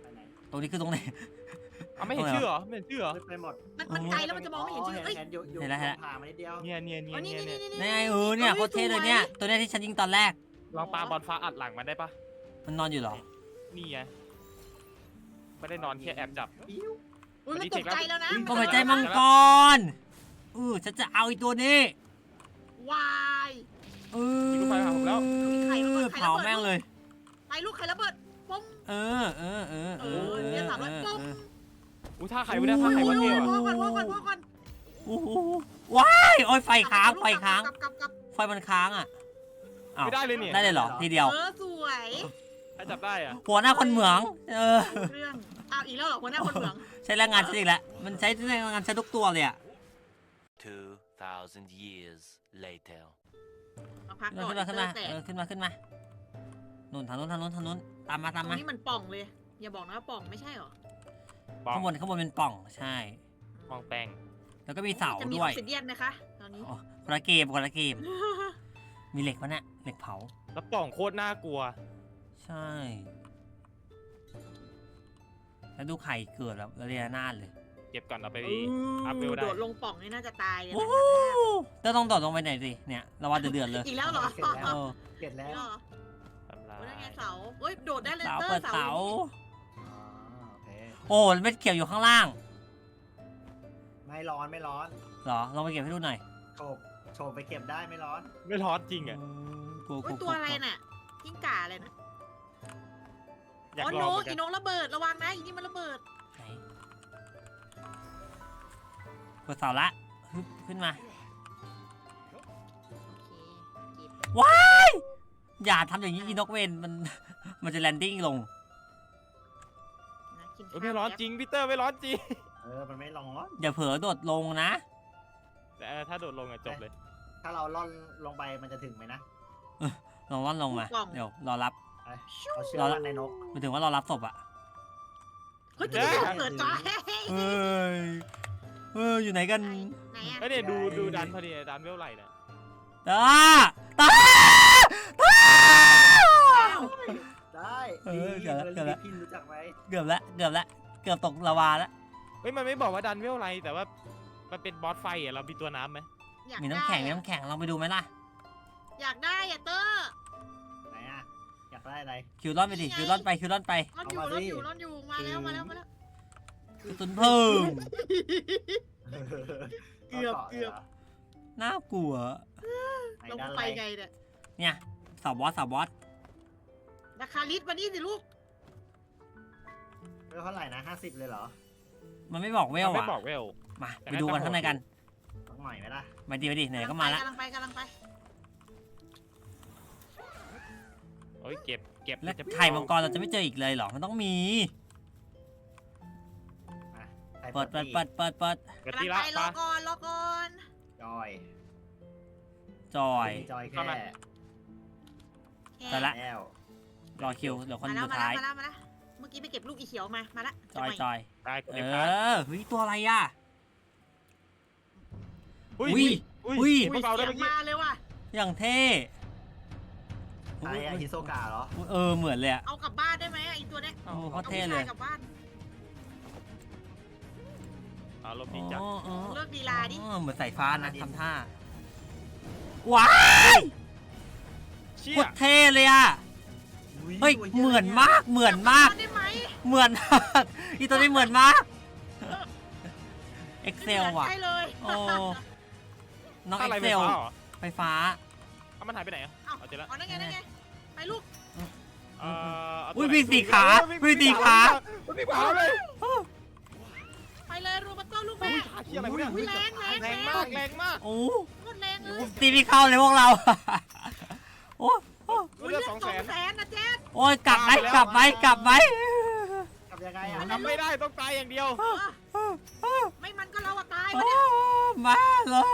Speaker 4: ไปไหน
Speaker 1: ตรงนี้คือตรงไหน
Speaker 3: เอาไม่เห็นชื่อเหรอไม่เห็นชื่อเหรอ
Speaker 4: มืดไปหมด
Speaker 2: มันมันไกลแล้วมันจะมองไม่เห็นชื่อเอ้ย
Speaker 4: เห็นอยู่อยู่
Speaker 1: เห็นแล้วเห็นแล้ว
Speaker 4: ผ่ามานิดเดียว
Speaker 3: เนี่ยเนี่ยเนี่ย
Speaker 2: อ๋อนี่
Speaker 3: เนี่ย
Speaker 2: นี่
Speaker 3: เนี่ย
Speaker 2: นี่
Speaker 1: นี่ไงเออเนี่ยโคตรเท่เลยเนี่ย ตัวเนี้ยที่ฉันยิงตอนแรก
Speaker 3: ลองปาบอลฟ้าอัดหลังมันได้ปะ
Speaker 1: มันนอนอยู่เหรอ
Speaker 3: นี่ไงไม่ได้นอนแค่แอบจับ
Speaker 4: ปิ้ว
Speaker 2: อุ้ยมันตกใจแล้วนะ
Speaker 1: ก็หัวใจมังกรอือฉันจะเอาอีตัวนี้
Speaker 2: วาย
Speaker 1: เออ
Speaker 3: มีลูกไฟหาผมแล้ว
Speaker 2: ใครระเบิดใครระเบิด
Speaker 1: เผาแม่งเลย
Speaker 2: ไปลูกใครระเบิดปุ้ง
Speaker 1: เออเออเออเออเออ
Speaker 2: เออเนี่ยสามร้อย
Speaker 1: เออ
Speaker 2: ปุ๊บ
Speaker 1: เออ
Speaker 3: อุ้ยท่าไข่วะเนี่ยท่าไข่
Speaker 2: โอ้
Speaker 3: วะ
Speaker 2: ย
Speaker 3: เท่
Speaker 2: โอ้ย
Speaker 3: อะ
Speaker 2: พ่อก่อนพ่อก่อนพ่อก่อน
Speaker 1: โอ้โหว้ายโอ้ยไฟค้างไฟค้าง
Speaker 2: กลับกลับกลับ
Speaker 1: ไฟมันค้างอะอ้าว
Speaker 3: ไม่ได้เลยเนี่ย
Speaker 1: ได้เลยเหรอทีเดียว
Speaker 2: เออสวย
Speaker 3: ถ้าจับได้อะ
Speaker 1: หัวหน้าคนเหมือง เออ
Speaker 2: เครื่องอ้าวอีกแล้วเหรอหัวหน้าคนเหมือง
Speaker 1: ใช้แรงงานฉันอีกแล้ว มันใช้แรงงานฉันทุกตัวเลยอะ
Speaker 5: 2,000 years later.
Speaker 2: เอาพัก
Speaker 1: ขึ้น
Speaker 2: ก่อ
Speaker 1: มานขึ้นมา
Speaker 2: เต
Speaker 1: ขึ้นมา
Speaker 2: อร์แตก
Speaker 1: เออขึ้นมาขึ้นมานู่นทางนู้นทางนู้นทางนู้นตามมา
Speaker 2: ต
Speaker 1: ตาม
Speaker 2: รง
Speaker 1: มา
Speaker 2: นี้มันป่องเลย อย่าบอกนะว่าป่องไม่ใช่เหรอ
Speaker 3: ปอง
Speaker 1: ข้างบนข้างบนเป็นปล่องใช่
Speaker 3: ปองแป้ง
Speaker 1: แล้วก็มีเสา
Speaker 2: จะมีอ
Speaker 1: ด้ว
Speaker 2: อยกซิเดียนไหมคะตอนนี้
Speaker 1: อ๋อคนละเกมคนละเกม มีเหล็กวะเนี่ยเหล็กเผา
Speaker 3: แล้วปองโคตรน่ากลัว
Speaker 1: ใช่ แล้วดูไข่เกิดแบบระเรียนาดเลย
Speaker 3: เก็บก่อนเอาไป
Speaker 2: อืม
Speaker 3: อัพเวลได้
Speaker 2: โดดลงป่องนี่น่าจะตายเลย
Speaker 1: โอ้
Speaker 2: นะ
Speaker 1: โหเต้ต้องโดดลงไปไหนสิ เนี่ยระวังเดือดๆเลย
Speaker 2: อีกแล้วเหรอ
Speaker 4: เสร็จแล้
Speaker 1: เอ
Speaker 4: ว
Speaker 1: อ
Speaker 4: เก็บแล้
Speaker 2: อีก
Speaker 4: ว
Speaker 2: แล้ว เหรอ
Speaker 3: ทำลา
Speaker 2: โอ้ยนั่นไง
Speaker 3: ย
Speaker 2: เสาเฮ้ยโดดได้เลย
Speaker 1: เสา
Speaker 2: เตอ
Speaker 1: เปิด
Speaker 2: ร์เสา
Speaker 1: เสา
Speaker 4: อ๋อโอเค
Speaker 1: โอ้เม็ดเขียวอยู่ข้างล่าง
Speaker 4: ไม่ร้อนไม่ร้อน
Speaker 1: เหรอลองไปเก็บให้ดูหน่อย
Speaker 4: โฉบโฉบไปเก็บได้ไม่ร้อน
Speaker 3: ไม่ร้อนจริงอะ
Speaker 1: กลัวก
Speaker 2: โอ้
Speaker 1: ลั
Speaker 2: ยวตัวอะไรน่ะกิ้งก่าอะไรนะ
Speaker 3: อยาก
Speaker 2: อ๋อ
Speaker 3: ล
Speaker 2: น
Speaker 3: อง
Speaker 2: ก
Speaker 3: เหมือนกั
Speaker 2: อี
Speaker 3: น
Speaker 2: นกระเบิดระวังนะอีนี่มันระเบิด
Speaker 1: ไหนกดเสาละฮึบขึ้นมา
Speaker 2: โอเคเก็บ
Speaker 1: อย่าทำอย่างนี้อีนกเวนมัน มันจะแลนดิ้งลง
Speaker 2: นะ กิน
Speaker 3: เอ้ย
Speaker 2: ข้าว
Speaker 3: ไม่ร้อน
Speaker 2: แป๊บ
Speaker 3: จริงพี่เตอร์ไม่ร้อนจริง
Speaker 4: เออ มันไม่ร้อน
Speaker 1: อย่าเผลอโดดลงนะ
Speaker 3: แต่เออถ้าโดดลงอะจบเลย
Speaker 4: ถ้าเราล่อนลงไปมันจะถึงไหมนะ
Speaker 1: ลองร่อนลงมา เดี๋ยวรอรับ
Speaker 4: ไปเราเชื่อ
Speaker 1: เรา
Speaker 4: ว่าในนก
Speaker 1: หมายถึงว่ารอรับศพอะ
Speaker 2: เฮ้ยจะ
Speaker 3: เอ้ย
Speaker 2: เปิดจอ
Speaker 1: เฮ้ยเอออยู่ไหนกัน
Speaker 2: ไหนอะ
Speaker 3: เอ้ยเนี่ยดูดูดันพอดีดันเวลไหลเนี่ย
Speaker 1: ตาตาตา
Speaker 4: ได้
Speaker 1: เออ
Speaker 4: ดี
Speaker 1: เดี๋ยวละ
Speaker 4: เบอร์
Speaker 1: เดี๋ยวละ
Speaker 4: รี่พินรู้จักไหม
Speaker 1: เกือบละเกือบละเกือบตกลาวาละ
Speaker 3: เฮ้ยมันไม่บอกว่าดันเวลไหลแต่ว่ามันเป็นบอสไฟอะเรามีตัวน้ำไหม
Speaker 2: อยาก
Speaker 1: มีน้ำแข็งมี
Speaker 2: ได้อะ
Speaker 1: น้ำแข็งลองไปดูไหมล่ะ
Speaker 2: อยากได้อะเตอร์
Speaker 4: ไหนอะอยากได้อะไร
Speaker 1: คิวร่อนไปดิคิวร่อนไปคิวร่อนไป
Speaker 2: ร่อนอยู่
Speaker 4: เอามา
Speaker 2: ร่อน
Speaker 4: สิ
Speaker 2: อยู่ร่อนอยู่มาแล้วมาแล้วมาแล้ว
Speaker 1: กระสุนเพิ่ม
Speaker 2: เกือบเกือบ
Speaker 1: น่ากลัว
Speaker 4: ไหน
Speaker 2: ลง
Speaker 4: ด้าน
Speaker 2: ไป
Speaker 4: ไร
Speaker 2: ไงเนี่ย
Speaker 1: เนี่ยสาวบอสสาวบอส
Speaker 2: ราคาลิตรมานี่สิลูก
Speaker 4: เท่าไหร่นะห้าสิบเลยเหรอ
Speaker 1: มันไม่บอกเวล
Speaker 3: มันไม่
Speaker 1: อะ
Speaker 3: บอกเวล
Speaker 1: มาไปดูกันข้างในกัน
Speaker 4: ต้องหน่อยไหมล่ะ
Speaker 1: มาดีมาดีไหนก็มาละ
Speaker 2: กำลังไปกำลังไป
Speaker 3: โอ้ยเก็บ เก็บ
Speaker 1: แล้ว
Speaker 3: จะ
Speaker 1: ไข่มังกรเราจะไม่เจออีกเลยเหรอมันต้องมี
Speaker 4: ใคร
Speaker 1: เปิดเปิดเปิดเปิดเปิด
Speaker 3: เปิด
Speaker 2: กำลั
Speaker 3: ที
Speaker 2: ง
Speaker 3: ละ
Speaker 2: ไปรอ
Speaker 3: ปะ
Speaker 2: ก่อนรอก่อน
Speaker 4: จอย
Speaker 1: จอย
Speaker 4: มีจอย
Speaker 3: เข้า
Speaker 4: แค่
Speaker 3: มา
Speaker 1: ไปละ
Speaker 4: แล้ว
Speaker 1: รอคิวเดี๋ยวคน
Speaker 2: มาแล้ว
Speaker 1: สุด
Speaker 2: มา
Speaker 1: ท้า
Speaker 2: แล้ว
Speaker 1: ย
Speaker 2: มาแล้วมาแล้วเมื่อกี้ไปเก็บลูกอีเขียวมา มาละ
Speaker 1: จอย
Speaker 2: จะ
Speaker 1: จ
Speaker 2: มา
Speaker 1: อย
Speaker 3: ได้
Speaker 1: เอ
Speaker 3: เก็บทัน
Speaker 1: อเฮ้ยตัวอะไรอะ
Speaker 3: อุ้ย
Speaker 1: อุ้ย
Speaker 3: อุ้ย
Speaker 1: อุ้ย
Speaker 3: เห็นพวกเราได้
Speaker 2: เสีย
Speaker 3: เมื่
Speaker 2: ง
Speaker 3: อกี้
Speaker 2: มาเลยว่ะ
Speaker 1: อย่างเท่
Speaker 4: ใครอะฮิโซกะเหรอ
Speaker 1: เออเหมือนเลยอะ
Speaker 2: เอากลับบ้านได้ไหมอะไอีตัวเนี้ย
Speaker 1: โอ้โค
Speaker 2: เอา
Speaker 1: ตร
Speaker 2: ผู้
Speaker 1: เท่เล
Speaker 2: ชายยกลับบ้าน
Speaker 3: เอาลบ
Speaker 1: อ๋
Speaker 3: ดีจัด
Speaker 1: ออ๋อ
Speaker 2: เลิกดีลาดิ
Speaker 1: อ๋อเหมือนสายฟ้านะทำท่าว้าย
Speaker 3: เชี่
Speaker 1: โค
Speaker 3: ย
Speaker 1: ตรเท่เลยอะ เฮ้ยเหมือนมากเหมือนมาก
Speaker 2: ได้ไหม
Speaker 1: เหมือนมากอีตัวนี้เหมือนมากเอ็กเซลว่ะ
Speaker 2: ใช่เลย
Speaker 1: โอ้น้อง
Speaker 3: อะ
Speaker 1: เอ็
Speaker 3: ไร
Speaker 1: ก
Speaker 3: ไฟ
Speaker 1: เซล
Speaker 3: ฟ้าเหรอ
Speaker 1: ไฟฟ้า
Speaker 3: เอามันหายไปไหนอะ
Speaker 2: เอา
Speaker 3: เอาเจอแล้ว
Speaker 2: เอานั่นไงนั่นไงไปลูก
Speaker 3: เอ่อเา
Speaker 1: อุ้ย
Speaker 3: ตัวไหน
Speaker 1: วิ่งสี่ขา
Speaker 3: วิ่ง
Speaker 1: วิ่งสี่ขา
Speaker 3: วิ่งสี่ขาเลย
Speaker 2: ไปเลยรูบัตโต้ลูก
Speaker 3: อุ้
Speaker 2: แม่
Speaker 3: ยขาเชี่ยอะไรวะเนี่ย
Speaker 2: อุ้ยแรงแรง
Speaker 3: แรงมากแรงมาก
Speaker 1: โอ้
Speaker 2: โคตรแรงเลย
Speaker 1: ตีไม่เข้าเลยพวกเราโอ้โอ้
Speaker 2: อุ้ย
Speaker 3: เลื
Speaker 2: เลื
Speaker 3: อ
Speaker 2: อ
Speaker 3: ด
Speaker 2: ด
Speaker 3: ส
Speaker 2: ส
Speaker 3: อ
Speaker 2: องง
Speaker 3: แสน
Speaker 2: แสนนะเจ๊
Speaker 1: โอ้ยกลับไหม
Speaker 3: ตายแล้ว
Speaker 1: กลับไหมกลับไหม
Speaker 4: ทำยังไงอะ
Speaker 3: ทำไม่ได้ต้องตายอย่างเดียว
Speaker 2: เออไม่มันก็เราอะตาย
Speaker 1: โอ้
Speaker 2: วะเนี่ย
Speaker 1: มาเลย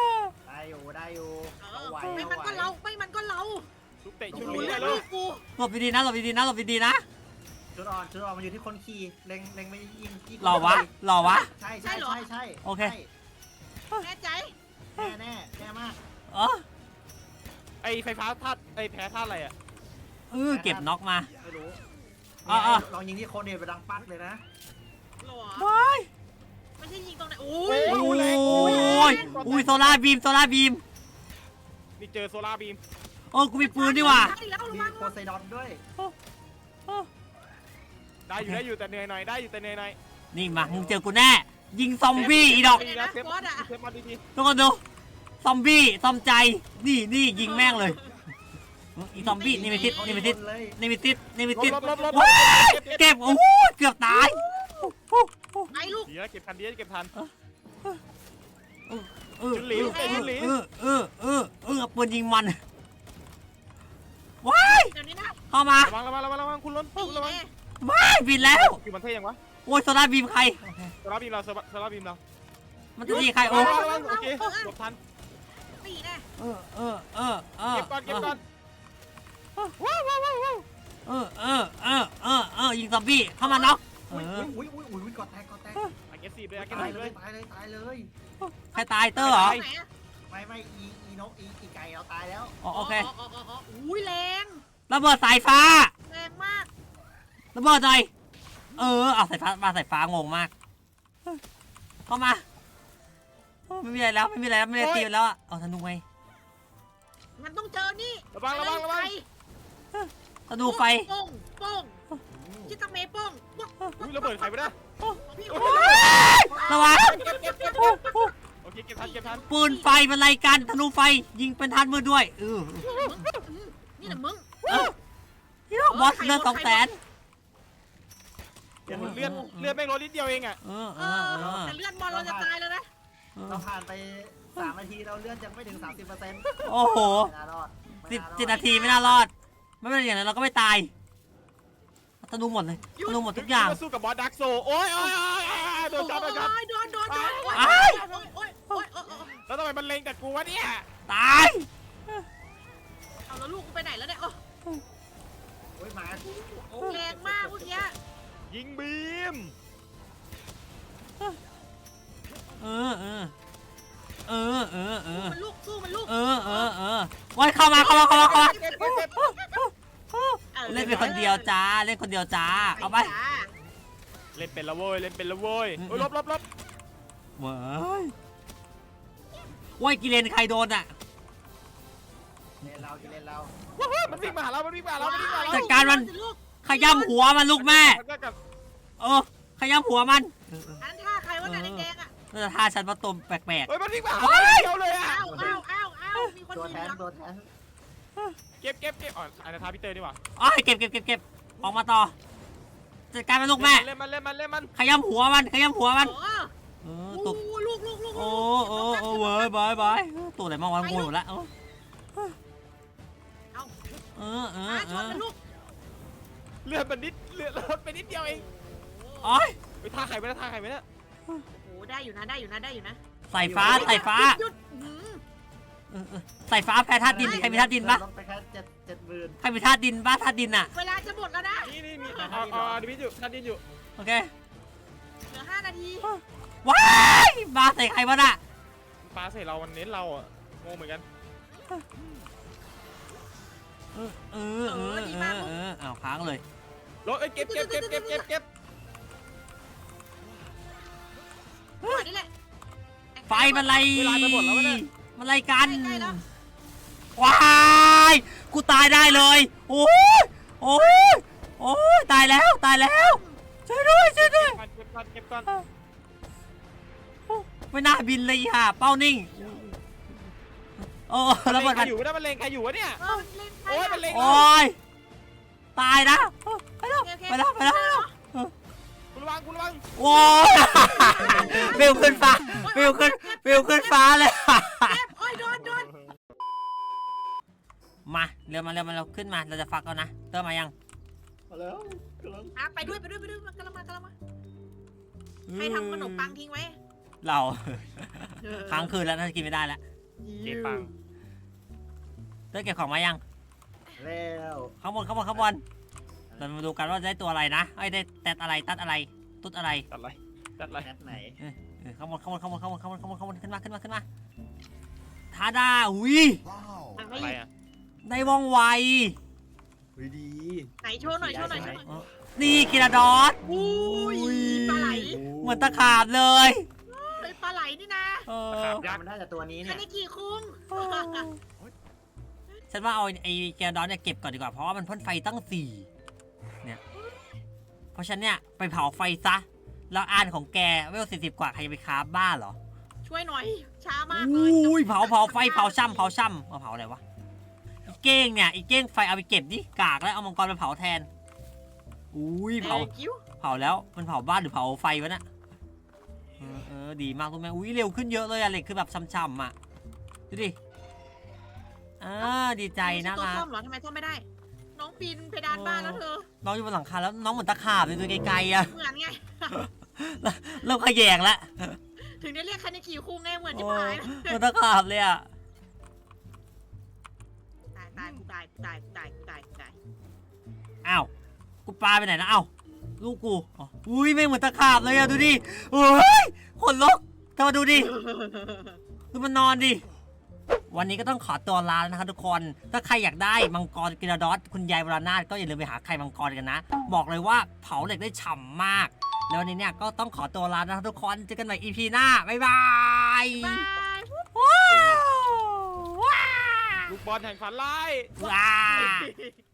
Speaker 4: ได้อยู่ได้อยู่
Speaker 2: เอ
Speaker 4: เอา
Speaker 2: อ
Speaker 4: ไหว
Speaker 2: ไม่
Speaker 4: เอา
Speaker 2: มัน
Speaker 4: ไหว
Speaker 2: ก็เราไม่มันก็เรา
Speaker 3: ทุกเตะ
Speaker 2: โอ้
Speaker 3: ชุด
Speaker 2: โห
Speaker 3: นี้
Speaker 2: เลื
Speaker 3: เล
Speaker 2: อยด
Speaker 3: ลู
Speaker 2: ลู
Speaker 3: ก
Speaker 2: กกู
Speaker 1: หลบดีๆนะหลบดีๆนะหลบดีๆนะ
Speaker 4: ชุดอ่อนชุดอ่อนมันอยู่ที่คนขี่เล็งเล็งไม่ยิงยิง
Speaker 1: หล่อวะหล่อวะ
Speaker 4: ใช่ใช่ใช่ใช่
Speaker 1: โอเค
Speaker 2: แน่ใจ
Speaker 4: ใช่แน่แน่แน่มาก
Speaker 1: เออ
Speaker 3: ไอไฟฟ้าธาตุไอแพ้ธาตุอะไรอะ
Speaker 1: เออเก็บน็อกมา
Speaker 4: ไม่รู้
Speaker 1: อะอะ
Speaker 4: ลองยิงที่โคนเดไปดังปักเลยนะ
Speaker 2: หรอ
Speaker 1: ว้าย
Speaker 2: ไม่ใช่ยิงตรงไหนโอ้
Speaker 3: โอ้
Speaker 2: ย
Speaker 1: โอ้
Speaker 3: แรง
Speaker 1: ย
Speaker 3: โอ้ย
Speaker 1: อุ้ยโซล่าบีมโซล่าบีม
Speaker 3: นี่เจอโซล่าร์บีม
Speaker 1: โอ้กูมีปืนดีว่ะ
Speaker 2: ใช่แล้วระ
Speaker 4: มี
Speaker 2: วัง
Speaker 4: โพไซดอนด้วย
Speaker 3: ได้อยู่ได้อยู่แต่เหนื่อยหน่อยได้อยู่แต่เหนื่อยหน่อย
Speaker 1: นี่มามึงเจอกูแน่ ยิงซอมบี้อีดอก
Speaker 3: ดีนะเซฟเซฟมาดี
Speaker 1: ทุกคนดู ซอมบี้ ซอมใจ นี่นี่ยิงแม่งเลย อีซอมบี้นี่มีทิศนี่มีทิศ
Speaker 4: เลย
Speaker 1: นี่มีทิศนี่มี
Speaker 3: ๆล
Speaker 1: ทิศ
Speaker 3: บลบลบลบ
Speaker 1: ว้าย
Speaker 3: เก็บเก็บ
Speaker 1: เก็บโอ้โหเกือบตาย
Speaker 2: ไอ้ลูก
Speaker 3: ดีนะเก็บทันดีนะเก็บทัน
Speaker 1: เออ
Speaker 3: จุนหลีลูกเตะจุนหลี
Speaker 1: เออเออเออเออเอาปืนยิงมันว้าย
Speaker 2: เดี๋ยวนี้นะ
Speaker 1: เข้ามา
Speaker 3: ระวังระวังระวังระวังคุณล้น
Speaker 2: ตี
Speaker 3: คุณระวัง
Speaker 2: แน่
Speaker 1: ว้ายบินแล้ว
Speaker 3: คือมันเท่ยังวะ
Speaker 1: โอ้ยโซล่าบีมใคร
Speaker 3: โซล่าร์บีมเราโซล่าร์บีมเรา
Speaker 1: มันจะยิงใครโอ้
Speaker 3: ระวังระวังโอเคหลบทัน
Speaker 2: ตีแน่
Speaker 1: เออเออเออเออ
Speaker 3: เก็บก่อนเก็บก่อน
Speaker 1: เออเออเออเออเออยิงซอมบี้เข้ามาน็อกเอ
Speaker 4: อุ้ย
Speaker 1: อ
Speaker 4: อุ้ยอุ้ยอุ้ยอุ้ยกอดแตกกอดแตก
Speaker 3: อาเกซีเลยอาเก
Speaker 4: ตาย
Speaker 3: ซี
Speaker 4: เล
Speaker 3: เลยย
Speaker 4: ตายเลยตายเลย
Speaker 1: ใครตายเตอร์เหรอ
Speaker 2: ไหนอะ
Speaker 4: ไม่ไม่อีอีนกอีอีไก่เราตายแล้ว
Speaker 1: อ๋อโอเค
Speaker 2: อ๋ออ๋ออ๋ออุ้ยแรง
Speaker 1: ระเบิดสายฟ้า
Speaker 2: แรงมาก
Speaker 1: ระเบิดหน่อยเออเอาสายฟ้ามาสายฟ้างงมากเข้ามาเออไม่มีอะไรแล้วไม่มีอะไรแล้วไม่ได้ตีมันแล้วอะเอาธนูไง
Speaker 2: มันต้องเจอนี่
Speaker 3: ระวังระวังระวัง
Speaker 1: ธนูไฟ
Speaker 2: โป้งโป้งชิตาเมโป้งปุ๊บ
Speaker 3: อุ้ยระเบิดใครไปได้
Speaker 2: พี่
Speaker 1: โอ้ยระวัง
Speaker 2: เก็บเก็บเก็บ
Speaker 1: โอ้โห
Speaker 3: โอเคเก็บทันเก็บทัน
Speaker 1: ปืนไฟเป็นไรกันธนูไฟยิงเป็นทันมือด้วยเออ
Speaker 2: นี่นะมึง
Speaker 1: เออเหี้ยบอสเลือดสองแสน
Speaker 3: เดี๋ยวเลือดเลือดแม่งลดนิดเดียวเองอะ
Speaker 1: เออ
Speaker 2: เอ
Speaker 1: เออเอ
Speaker 2: อ
Speaker 1: อ
Speaker 2: แต่เลือดบอลเราจะตายแล้วนะ
Speaker 1: เอ
Speaker 4: เรา
Speaker 1: อ
Speaker 4: ผ่านไปสามนาทีเราเลื่อนยังไม่ถึงสามสิบเปอร์เซ็นต์
Speaker 1: โอ้โห
Speaker 4: ไม่น่ารอดไม่
Speaker 1: สิบ
Speaker 4: รอด
Speaker 1: สิบนาทีไม่น่ารอด ไม่เป็นไรอย่างนั้นเราก็ไม่ตายธนูหมดเลยธนูหมดทุกอย่าง
Speaker 3: สู้กับบอสดักโซโอ้ยโอ้ยโอ้ยโดนจับโดนจับ
Speaker 2: โดนโดนโดน
Speaker 1: อ้าย
Speaker 2: โอ้ยโอ้ยโอ้ยโอ้ย
Speaker 3: แล้วทำไมมันเล็งแต่กูวะเนี่ย
Speaker 1: ตาย
Speaker 2: เอาแล้วลูกกูไปไหนแล้วเนี่ย
Speaker 4: โอ้ยหมา
Speaker 2: แรงมากเมื่อกี้
Speaker 3: ยิงบีม
Speaker 1: เออเออ เออเออเออ
Speaker 2: มันลูกสู้มันลูก
Speaker 1: เออเออเออว้ายเข้ามาเข้ามาเข้ามาเข้ามา
Speaker 3: เก็บเก็บเก็บ
Speaker 1: เล่นเป็นคนเดียวจ้าเล่นคนเดียวจ้าเอาไป
Speaker 3: เล่นเป็นละโว้ยเล่นเป็นละโว้ยโอ้ยลบลบลบ
Speaker 1: ว้ายว้ายกิเลนใครโดนอะ
Speaker 4: เล่นเรากินเล่นเรา
Speaker 3: มันวิ่งมาหาเรา มันวิ่งมาหาเรา มันวิ่งมาหาเรา
Speaker 1: จัดการมันขย้ำหัวมันลูกแม่
Speaker 3: มันก็กับ
Speaker 1: เออขย้ำหัวมันเออเออ
Speaker 2: อันนั้นท่าใครวะน่ะแดงๆอะ
Speaker 1: น่าจะท่าฉันมาตุ่มแปลก
Speaker 3: เฮ้ยมันวิ่งมา
Speaker 1: เฮ้ย
Speaker 3: เดียวเลยอะ
Speaker 2: อ้าวอ้าวอ้าวอ้าวมีคน
Speaker 4: ตัว
Speaker 2: ยิง
Speaker 4: แทน
Speaker 2: เหรอ
Speaker 4: ตัวแทน
Speaker 3: เก็บเก็บเก็บอ๋ออันนั้นท้าพี่เตอร์ดีกว่า
Speaker 1: ๆอ้อยเก็บเก็บเก็บเก็บออกมาต่อจัดการมันลูกแม่
Speaker 3: เล่นมันเล่นมันเล่นมัน
Speaker 1: ขย้ำหัวมันขย้ำหัวมัน
Speaker 2: โอ้
Speaker 1: เออ
Speaker 2: โห
Speaker 1: ตัว
Speaker 2: ลูกลูกลูก
Speaker 1: โอ้โอ้โอ้เว้ยบายบายตัวไหนมาวางงูอยู่แล้วเออ
Speaker 2: เอา
Speaker 1: เออเออ
Speaker 2: มา
Speaker 1: เอ
Speaker 2: ชน
Speaker 1: อ
Speaker 2: มันลูก
Speaker 3: เลือดมันนิดเลือดลดไปนิดเดียวเอง
Speaker 2: โอ้
Speaker 1: โอ้ย
Speaker 3: ไปท่าไข่ไปนะท่าไข่ไปนะ
Speaker 2: โห ได้อยู่นะได้อยู่นะได้อยู่นะ
Speaker 1: ใส่ฟ้าใส่ฟ้า
Speaker 2: หยุดหืม
Speaker 1: เออเออใส่ฟ้าแพ้ธาตุดินใครมีธาตุดินปะ
Speaker 4: ลดไปแค่เจ็ดเจ็ดหมื่น
Speaker 1: ใครมีธาตุดินปะธาตุดินอะ
Speaker 2: เวลาจะหมดแล้วนะ
Speaker 3: นี่นี่มีเอาเอาเอาดิวิทอยู่ท่านดินอยู่
Speaker 1: โอเค
Speaker 2: เหลือห้านาที
Speaker 1: ว้ายมาใส่ใครวะน่ะ
Speaker 3: ปลาใส่เรามันเน้นเราอะงงเหมือนกัน
Speaker 1: เออเออเออเออเออเอาค้างเลย
Speaker 3: รถเอ้ยเก็บเก็บเก็บเก็บเก็บเก็บ
Speaker 1: มันไล่
Speaker 3: เวลาจะหมดแล้ววะเนี่ย
Speaker 1: มันไล่กัน
Speaker 2: ใกล้ๆแล้ว
Speaker 1: ว้ายกูตายได้เลยโอ้ยโอ้ยโอ้ยตายแล้วตายแล้วช่วยด้วยช่วยด้วย
Speaker 3: เก็บก่อนเก็บก่อน
Speaker 1: ไม่น่าบินเลยค่ะเป้านิ่งโอ้ระเบิด
Speaker 3: ใคร
Speaker 1: มัน
Speaker 3: อยู่ไม่ได้มันเลงใครอยู่วะเนี่ย
Speaker 2: เออเล่นใคร
Speaker 3: โอ้ย
Speaker 2: อะ
Speaker 3: มันเลง
Speaker 1: โอ้ยตายนะไปแล้ว
Speaker 2: โอเคโอเค
Speaker 1: ไปแล้วไปแล้ว
Speaker 3: คุณ ระวังคุณระวัง
Speaker 1: โอ้ยฟิวขึ้นฟ้าฟิวขึ้นฟิวขึ้นฟ้าเลย
Speaker 2: เจ็บโอ้ยโดนโดน
Speaker 1: มาเร็วมาเร็วมาเร็วขึ้นมาเราจะฟักแล้วนะเติมมายัง
Speaker 4: มาแล้วกำลัง
Speaker 2: อะไปด้วยไปด้วยไปด้วยมากระมากระมาให้ทำขนมปังทิ้งไว้
Speaker 1: เรา
Speaker 2: เออ
Speaker 1: ค้างคืนแล้วน่าจะกินไม่ได้แล้ว
Speaker 3: เก็บปัง
Speaker 1: เติมเก็บของมายัง
Speaker 4: แล้ว
Speaker 1: ข้างบนข้างบนข้างบนเรามาดูกันว่าจะได้ตัวอะไรนะไอ้ยได้แตดอะไรตัดอะไร ตุ๊ดอะไร
Speaker 3: ตัดอะไรตัดอะไร
Speaker 4: แคทไหน
Speaker 1: เออข้างบนข้างบนข้างบนข้างบนข้างบนข้างบนข้างบนขึ้นมาขึ้นมาขึ้นมาทาดาหุย
Speaker 3: อะไรอะ
Speaker 1: ได้ว่องไว
Speaker 4: วิดี
Speaker 2: ไหนโชว์หน่อยโชว์หน่อยโชว์หน่อย
Speaker 1: นี่กีราดอส
Speaker 2: อุ้ยปลาไหล
Speaker 1: เหมือนตะขาบเลย
Speaker 2: เป็นปลาไหลนี่นะ
Speaker 1: เออ
Speaker 4: มันน่าจะตัวนี้
Speaker 2: คั
Speaker 4: เนี่
Speaker 2: น
Speaker 4: ย
Speaker 2: นี้กี่คุ้ง
Speaker 1: ฉันว่าเอาไอ้กีราดอสเนี่ยเก็บก่อนดีกว่าเพราะว่ามันพ่นไฟตั้งสี่เนี่ยเพ ราะฉะนันเนี่ยไปเผาไฟซะ แล้วอ่านของแกเวลสี่สิบกว่าใครจะไปคราฟบ้าเหรอ
Speaker 2: ช่วยหน่อย ช้ามากเลย
Speaker 1: อุ้ยเผาเผาไฟเผาช่ำเผาช่ำเอาเผาอะไรวะอีเก้งเนี่ยอีเก้งไฟเอาไปเก็บดิกากแล้วเอามังกรไปเผาแทนอุ้ยเผา
Speaker 2: แกิ้ว
Speaker 1: เผาแล้วมันเผาบ้านหรือเผาไฟวะน่ะเออเออดีมากทุกแม่อุ้ยเร็วขึ้นเยอะเลยอะเหล็กคือแบบช่ำๆอะดูดิอ่าดีใจนะ
Speaker 2: ตัว
Speaker 1: รัก
Speaker 2: ซ่อมเหรอทำไมซ่อมไม่ได้ น้องปีนเพดานบ้านแล้วเธอ
Speaker 1: น้องอยู่บนหลังคาแล้วน้องเหมือนตะขาบเลยตัวไกลๆอะ
Speaker 2: เหมือนไง
Speaker 1: เริ่มขยงแล้ว
Speaker 2: ถึงได้เรียกคันนี้กี่คุ้งไงเหมือน
Speaker 1: โอ้
Speaker 2: ที่ผายนะ
Speaker 1: เหมือนตะขาบเลยอะ
Speaker 2: ตายตายกูตายกูตายกูตายกูตายกูตาย
Speaker 1: อ้าวกูปลาไปไหนนะเอ้าลูกกูอ๋ออุ้ยไม่เหมือนตะขาบเลยอะดูดิโอ้ยขนลุกเธอมาดูดิดูมันนอนดิ วันนี้ก็ต้องขอตัวลาแล้วนะครับทุกคน ถ้าใครอยากได้มังกรกิราดอสคุณยายวรานาถก็อย่าลืมไปหาไข่มังกรกันนะ บอกเลยว่าเผาเหล็กได้ฉ่ำมาก แล้ววันนี้เนี่ยก็ต้องขอตัวลานะครับทุกคน เจอกันใหม่ EP หน้า บ๊ายบาย
Speaker 2: บาย
Speaker 1: ว้าวว้า
Speaker 3: ลูกบอลแห่งฝันร้าย
Speaker 1: ว้า
Speaker 2: บาย